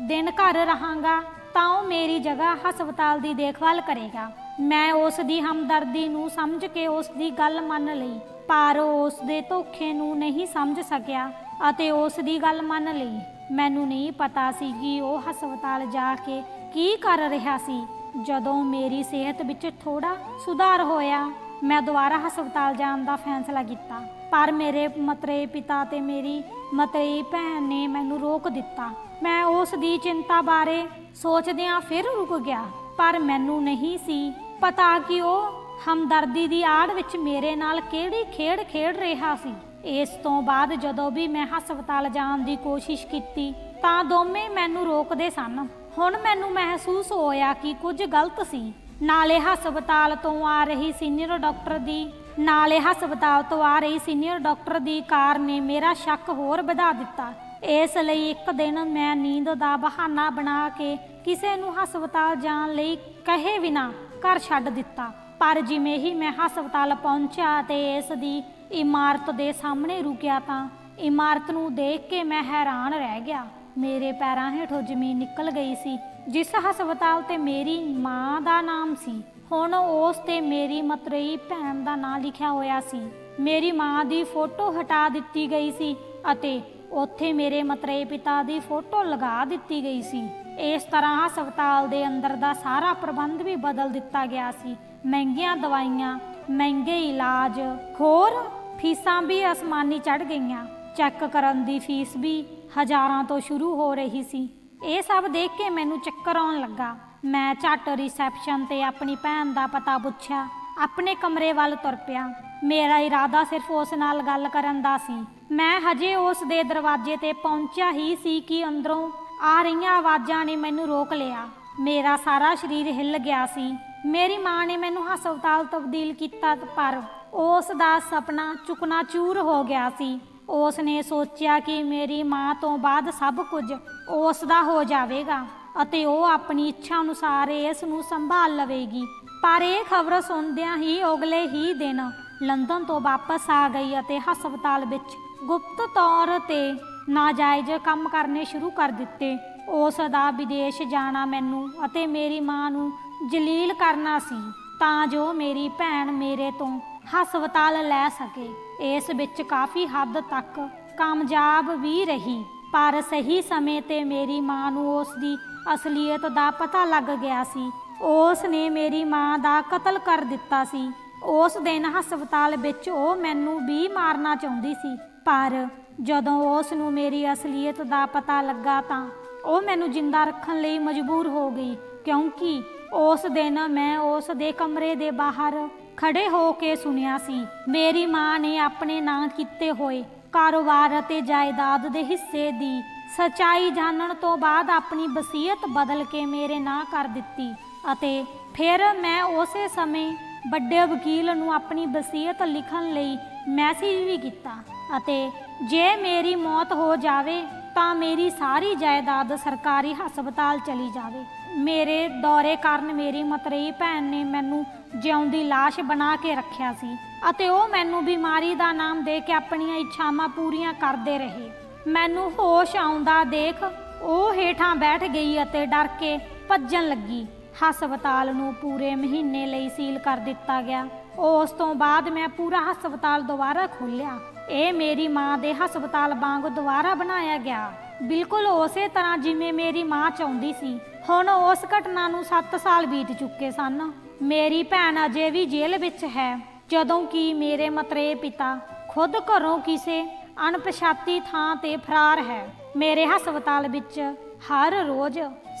ਦਿਨ ਘਰ ਰਹਾਂਗਾ, ਤਾਂ ਉਹ ਮੇਰੀ ਜਗ੍ਹਾ ਹਸਪਤਾਲ ਦੀ ਦੇਖਭਾਲ ਕਰੇਗਾ। ਮੈਂ ਉਸ ਦੀ ਹਮਦਰਦੀ ਨੂੰ ਸਮਝ ਕੇ ਉਸ ਦੀ ਗੱਲ ਮੰਨ ਲਈ, ਪਰ ਉਹ ਉਸ ਦੇ ਧੋਖੇ ਨੂੰ ਨਹੀਂ ਸਮਝ ਸਕਿਆ ਅਤੇ ਉਸ ਦੀ ਗੱਲ ਮੰਨ ਲਈ। ਮੈਨੂੰ ਨਹੀਂ ਪਤਾ ਸੀ ਕਿ ਉਹ ਹਸਪਤਾਲ ਜਾ ਕੇ ਕੀ ਕਰ ਰਿਹਾ ਸੀ। ਜਦੋਂ ਮੇਰੀ ਸਿਹਤ ਵਿੱਚ ਥੋੜਾ ਸੁਧਾਰ ਹੋਇਆ, ਮੈਂ ਦੁਬਾਰਾ ਹਸਪਤਾਲ ਜਾਣ ਦਾ ਫੈਸਲਾ ਕੀਤਾ। ਪਰ ਮੇਰੇ ਮਤਰੇ ਪਿਤਾ ਤੇ ਮੇਰੀ ਮਤਰੇਈ ਭੈਣ ਨੇ ਮੈਨੂੰ ਰੋਕ ਦਿੱਤਾ। ਮੈਂ ਉਸ ਦੀ ਚਿੰਤਾ ਬਾਰੇ ਸੋਚਦਿਆਂ ਫਿਰ ਰੁਕ ਗਿਆ, ਪਰ ਮੈਨੂੰ ਨਹੀਂ ਸੀ ਪਤਾ ਕਿ ਉਹ ਹਮਦਰਦੀ ਦੀ ਆੜ ਵਿੱਚ ਮੇਰੇ ਨਾਲ ਕਿਹੜੀ ਖੇਡ ਖੇਡ ਰਿਹਾ ਸੀ। ਇਸ ਤੋਂ ਬਾਅਦ ਜਦੋਂ ਵੀ ਮੈਂ ਹਸਪਤਾਲ ਜਾਣ ਦੀ ਕੋਸ਼ਿਸ਼ ਕੀਤੀ, ਤਾਂ ਦੋਵੇਂ ਮੈਨੂੰ ਰੋਕਦੇ ਸਨ। ਹੁਣ ਮੈਨੂੰ ਮਹਿਸੂਸ ਹੋਇਆ ਕਿ ਕੁਝ ਗਲਤ ਸੀ। ਨਾਲੇ ਹਸਪਤਾਲ ਤੋਂ ਆ ਰਹੀ ਸੀਨੀਅਰ ਡਾਕਟਰ ਦੀ ਨਾਲੇ ਹਸਪਤਾਲ ਤੋਂ ਆ ਰਹੀ ਸੀਨੀਅਰ ਡਾਕਟਰ ਦੀ ਕਾਰ ਨੇ ਮੇਰਾ ਸ਼ੱਕ ਹੋਰ ਵਧਾ ਦਿੱਤਾ। ਇਸ ਲਈ ਇੱਕ ਦਿਨ ਮੈਂ ਨੀਂਦ ਦਾ ਬਹਾਨਾ ਬਣਾ ਕੇ ਕਿਸੇ ਨੂੰ ਹਸਪਤਾਲ ਜਾਣ ਲਈ ਕਹੇ ਬਿਨਾ ਘਰ ਛੱਡ ਦਿੱਤਾ। ਪਰ ਜਿਵੇਂ ਹੀ ਮੈਂ ਹਸਪਤਾਲ ਪਹੁੰਚਿਆ ਤੇ ਇਸ ਦੀ ਇਮਾਰਤ ਦੇ ਸਾਹਮਣੇ ਰੁਕਿਆ ਤਾਂ ਇਮਾਰਤ ਨੂੰ ਦੇਖ ਕੇ ਮੈਂ ਹੈਰਾਨ ਰਹਿ ਗਿਆ। ਮੇਰੇ ਪੈਰਾਂ ਹੇਠੋਂ ਜ਼ਮੀਨ ਨਿਕਲ ਗਈ ਸੀ, ਜਿਸ ਹਸਪਤਾਲ ਤੇ ਮੇਰੀ ਮਾਂ ਦਾ ਨਾਮ ਸੀ। ਹੁਣ ਉਸ ਤੇ ਮੇਰੀ ਮਤਰੇਈ ਭੈਣ ਦਾ ਨਾਂ ਲਿਖਿਆ ਹੋਇਆ ਸੀ। ਮੇਰੀ ਮਾਂ ਦੀ ਫੋਟੋ ਹਟਾ ਦਿੱਤੀ ਗਈ ਸੀ ਅਤੇ ਉੱਥੇ ਮੇਰੇ ਮਤਰੇਈ ਪਿਤਾ ਦੀ ਫੋਟੋ ਲਗਾ ਦਿੱਤੀ ਗਈ ਸੀ। ਇਸ ਤਰ੍ਹਾਂ ਹਸਪਤਾਲ ਦੇ ਅੰਦਰ ਦਾ ਸਾਰਾ ਪ੍ਰਬੰਧ ਵੀ ਬਦਲ ਦਿੱਤਾ ਗਿਆ ਸੀ। ਮਹਿੰਗੀਆਂ ਦਵਾਈਆਂ, ਮਹਿੰਗੇ ਇਲਾਜ, ਹੋਰ ਫੀਸਾਂ ਵੀ ਅਸਮਾਨੀ ਚੜ ਗਈਆਂ। ਚੈੱਕ ਕਰਨ ਦੀ ਫੀਸ ਵੀ ਹਜ਼ਾਰਾਂ ਤੋਂ ਸ਼ੁਰੂ ਹੋ ਰਹੀ ਸੀ। ਇਹ ਸਭ ਦੇਖ ਕੇ ਮੈਨੂੰ ਚੱਕਰ ਆਉਣ ਲੱਗਾ। ਮੈਂ ਝੱਟ ਰਿਸੈਪਸ਼ਨ ਤੇ ਆਪਣੀ ਭੈਣ ਦਾ ਪਤਾ ਪੁੱਛਿਆ। ਆਪਣੇ ਕਮਰੇ ਵੱਲ ਤੁਰ ਪਿਆ। ਮੇਰਾ ਇਰਾਦਾ ਸਿਰਫ ਉਸ ਨਾਲ ਗੱਲ ਕਰਨ ਦਾ ਸੀ। ਮੈਂ ਹਜੇ ਉਸ ਦੇ ਦਰਵਾਜ਼ੇ ਤੇ ਪਹੁੰਚਿਆ ਹੀ ਸੀ ਕਿ ਅੰਦਰੋਂ ਆ ਰਹੀਆਂ ਆਵਾਜ਼ਾਂ ਨੇ ਮੈਨੂੰ ਰੋਕ ਲਿਆ। ਮੇਰਾ ਸਾਰਾ ਸਰੀਰ ਹਿੱਲ ਗਿਆ ਸੀ। ਮੇਰੀ ਮਾਂ ਨੇ ਮੈਨੂੰ ਹਸਪਤਾਲ ਤਬਦੀਲ ਕੀਤਾ, ਪਰ ਉਸ ਦਾ ਸੁਪਨਾ ਚੁਕਨਾ ਚੂਰ ਹੋ ਗਿਆ ਸੀ। ਉਸ ਨੇ ਸੋਚਿਆ ਕਿ ਮੇਰੀ ਮਾਂ ਤੋਂ ਬਾਅਦ ਸਭ ਕੁਝ ਉਸ ਦਾ ਹੋ ਜਾਵੇਗਾ। ਅਤੇ ਉਹ ਆਪਣੀ ਇੱਛਾ ਅਨੁਸਾਰ ਇਸ ਨੂੰ ਸੰਭਾਲ ਲਵੇਗੀ। ਪਰ ਇਹ ਖਬਰ ਸੁਣਦਿਆਂ ਹੀ ਅਗਲੇ ਹੀ ਦਿਨ ਲੰਡਨ ਤੋਂ ਵਾਪਸ ਆ ਗਈ ਅਤੇ ਹਸਪਤਾਲ ਵਿੱਚ ਗੁਪਤ ਤੌਰ ਤੇ ਨਾਜਾਇਜ਼ ਕੰਮ ਕਰਨੇ ਸ਼ੁਰੂ ਕਰ ਦਿੱਤੇ। ਉਸ ਦਾ ਵਿਦੇਸ਼ ਜਾਣਾ ਮੈਨੂੰ ਅਤੇ ਮੇਰੀ ਮਾਂ ਨੂੰ ਜਲੀਲ ਕਰਨਾ ਸੀ, ਤਾਂ ਜੋ ਮੇਰੀ ਭੈਣ ਮੇਰੇ ਤੋਂ ਹਸਪਤਾਲ ਲੈ ਸਕੇ। ਇਸ ਵਿੱਚ ਕਾਫੀ ਹੱਦ ਤੱਕ ਕਾਮਯਾਬ ਵੀ ਰਹੀ, ਪਰ ਸਹੀ ਸਮੇਂ ਤੇ ਮੇਰੀ ਮਾਂ ਨੂੰ ਉਸ ਦੀ ਅਸਲੀਅਤ ਦਾ ਪਤਾ ਲੱਗ ਗਿਆ ਸੀ। ਉਸ ਨੇ ਮੇਰੀ ਮਾਂ ਦਾ ਕਤਲ ਕਰ ਦਿੱਤਾ ਸੀ। ਉਸ ਦਿਨ ਹਸਪਤਾਲ ਵਿੱਚ ਉਹ ਮੈਨੂੰ ਵੀ ਮਾਰਨਾ ਚਾਹੁੰਦੀ ਸੀ। ਪਰ ਜਦੋਂ ਉਸ ਨੂੰ ਮੇਰੀ ਅਸਲੀਅਤ ਦਾ ਪਤਾ ਲੱਗਾ ਤਾਂ ਉਹ ਮੈਨੂੰ ਜਿੰਦਾ ਰੱਖਣ ਲਈ ਮਜਬੂਰ ਹੋ ਗਈ। ਕਿਉਂਕਿ ਉਸ ਦਿਨ ਮੈਂ ਉਸ ਦੇ ਕਮਰੇ ਦੇ ਬਾਹਰ ਖੜੇ ਹੋ ਕੇ ਸੁਣਿਆ ਸੀ। ਮੇਰੀ ਮਾਂ ਨੇ ਆਪਣੇ ਨਾਂ ਕੀਤੇ ਹੋਏ ਕਾਰੋਬਾਰ ਅਤੇ ਜਾਇਦਾਦ ਦੇ ਹਿੱਸੇ ਦੀ ਸਚਾਈ ਜਾਣਨ ਤੋਂ ਬਾਅਦ ਆਪਣੀ ਵਸੀਅਤ ਬਦਲ ਕੇ ਮੇਰੇ ਨਾਂ ਕਰ ਦਿੱਤੀ ਅਤੇ ਫਿਰ ਮੈਂ ਉਸੇ ਸਮੇਂ ਵੱਡੇ ਵਕੀਲ ਨੂੰ ਆਪਣੀ ਵਸੀਅਤ ਲਿਖਣ ਲਈ ਮੈਸੇਜ ਵੀ ਕੀਤਾ ਅਤੇ ਜੇ ਮੇਰੀ ਮੌਤ ਹੋ ਜਾਵੇ ਤਾਂ ਮੇਰੀ ਸਾਰੀ ਜਾਇਦਾਦ ਸਰਕਾਰੀ ਹਸਪਤਾਲ ਚਲੀ ਜਾਵੇ। ਮੇਰੇ ਦੌਰੇ ਕਾਰਨ ਮੇਰੀ ਮਤਰੇਈ ਭੈਣ ਨੇ ਮੈਨੂੰ ਜਿਉਂਦੀ ਲਾਸ਼ ਬਣਾ ਕੇ ਰੱਖਿਆ ਸੀ ਅਤੇ ਉਹ ਮੈਨੂੰ ਬਿਮਾਰੀ ਦਾ ਨਾਮ ਦੇ ਕੇ ਆਪਣੀਆਂ ਇੱਛਾਵਾਂ ਪੂਰੀਆਂ ਕਰਦੇ ਰਹੇ। ਮੈਨੂੰ ਹੋਸ਼ ਆਉਂਦਾ ਦੇਖ, ਉਹ ਹੇਠਾਂ ਬੈਠ ਗਈ ਅਤੇ ਡਰ ਕੇ ਭੱਜਣ ਲੱਗੀ। ਹਸਪਤਾਲ ਨੂੰ ਪੂਰੇ ਮਹੀਨੇ ਲਈ ਸੀਲ ਕਰ ਦਿੱਤਾ ਗਿਆ। ਉਸ ਤੋਂ ਬਾਅਦ ਮੈਂ ਪੂਰਾ ਹਸਪਤਾਲ ਦੁਬਾਰਾ ਖੋਲ੍ਹਿਆ। ਇਹ ਮੇਰੀ ਮਾਂ ਦੇ ਹਸਪਤਾਲ ਵਾਂਗ ਦੁਬਾਰਾ ਬਣਾਇਆ ਗਿਆ। ਬਿਲਕੁਲ ਉਸੇ ਤਰ੍ਹਾਂ ਜਿਵੇਂ ਮੇਰੀ ਮਾਂ ਚਾਹੁੰਦੀ ਸੀ। ਹੁਣ ਉਸ ਘਟਨਾ ਨੂੰ 7 ਸਾਲ ਬੀਤ ਚੁੱਕੇ ਸਨ। ਮੇਰੀ ਭੈਣ ਅਜੇ ਵੀ ਜੇਲ੍ਹ ਵਿੱਚ ਹੈ। ਜਦੋਂ ਕਿ ਮੇਰੇ ਮਤਰੇ ਪਿਤਾ ਖੁਦ ਘਰੋਂ ਕਿਸੇ ਅਣਪਛਾਤੀ ਥਾਂ ਤੇ ਫਰਾਰ ਹੈ। ਮੇਰੇ ਹਸਪਤਾਲ ਵਿੱਚ ਹਰ ਰੋਜ਼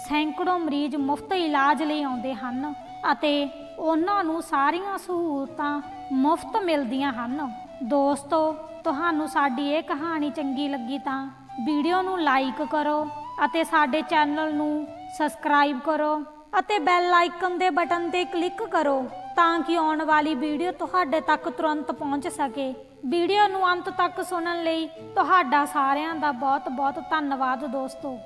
ਸੈਂਕੜੋ ਮਰੀਜ਼ ਮੁਫਤ ਇਲਾਜ ਲਈ ਆਉਂਦੇ ਹਨ ਅਤੇ ਉਹਨਾਂ ਨੂੰ ਸਾਰੀਆਂ ਸਹੂਲਤਾਂ ਮੁਫਤ ਮਿਲਦੀਆਂ ਹਨ। ਦੋਸਤੋ, ਤੁਹਾਨੂੰ ਸਾਡੀ ਇਹ ਕਹਾਣੀ ਚੰਗੀ ਲੱਗੀ ਤਾਂ ਵੀਡੀਓ ਨੂੰ ਲਾਈਕ ਕਰੋ ਅਤੇ ਸਾਡੇ ਚੈਨਲ ਨੂੰ ਸਬਸਕ੍ਰਾਈਬ ਕਰੋ ਅਤੇ ਬੈਲ ਆਈਕਨ ਦੇ ਬਟਨ ਤੇ ਕਲਿੱਕ ਕਰੋ ਤਾਂ ਕਿ ਆਉਣ ਵਾਲੀ ਵੀਡੀਓ ਤੁਹਾਡੇ ਤੱਕ ਤੁਰੰਤ ਪਹੁੰਚ ਸਕੇ। ਵੀਡੀਓ ਨੂੰ ਅੰਤ ਤੱਕ ਸੁਣਨ ਲਈ ਤੁਹਾਡਾ ਸਾਰਿਆਂ ਦਾ ਬਹੁਤ ਬਹੁਤ ਧੰਨਵਾਦ ਦੋਸਤੋ।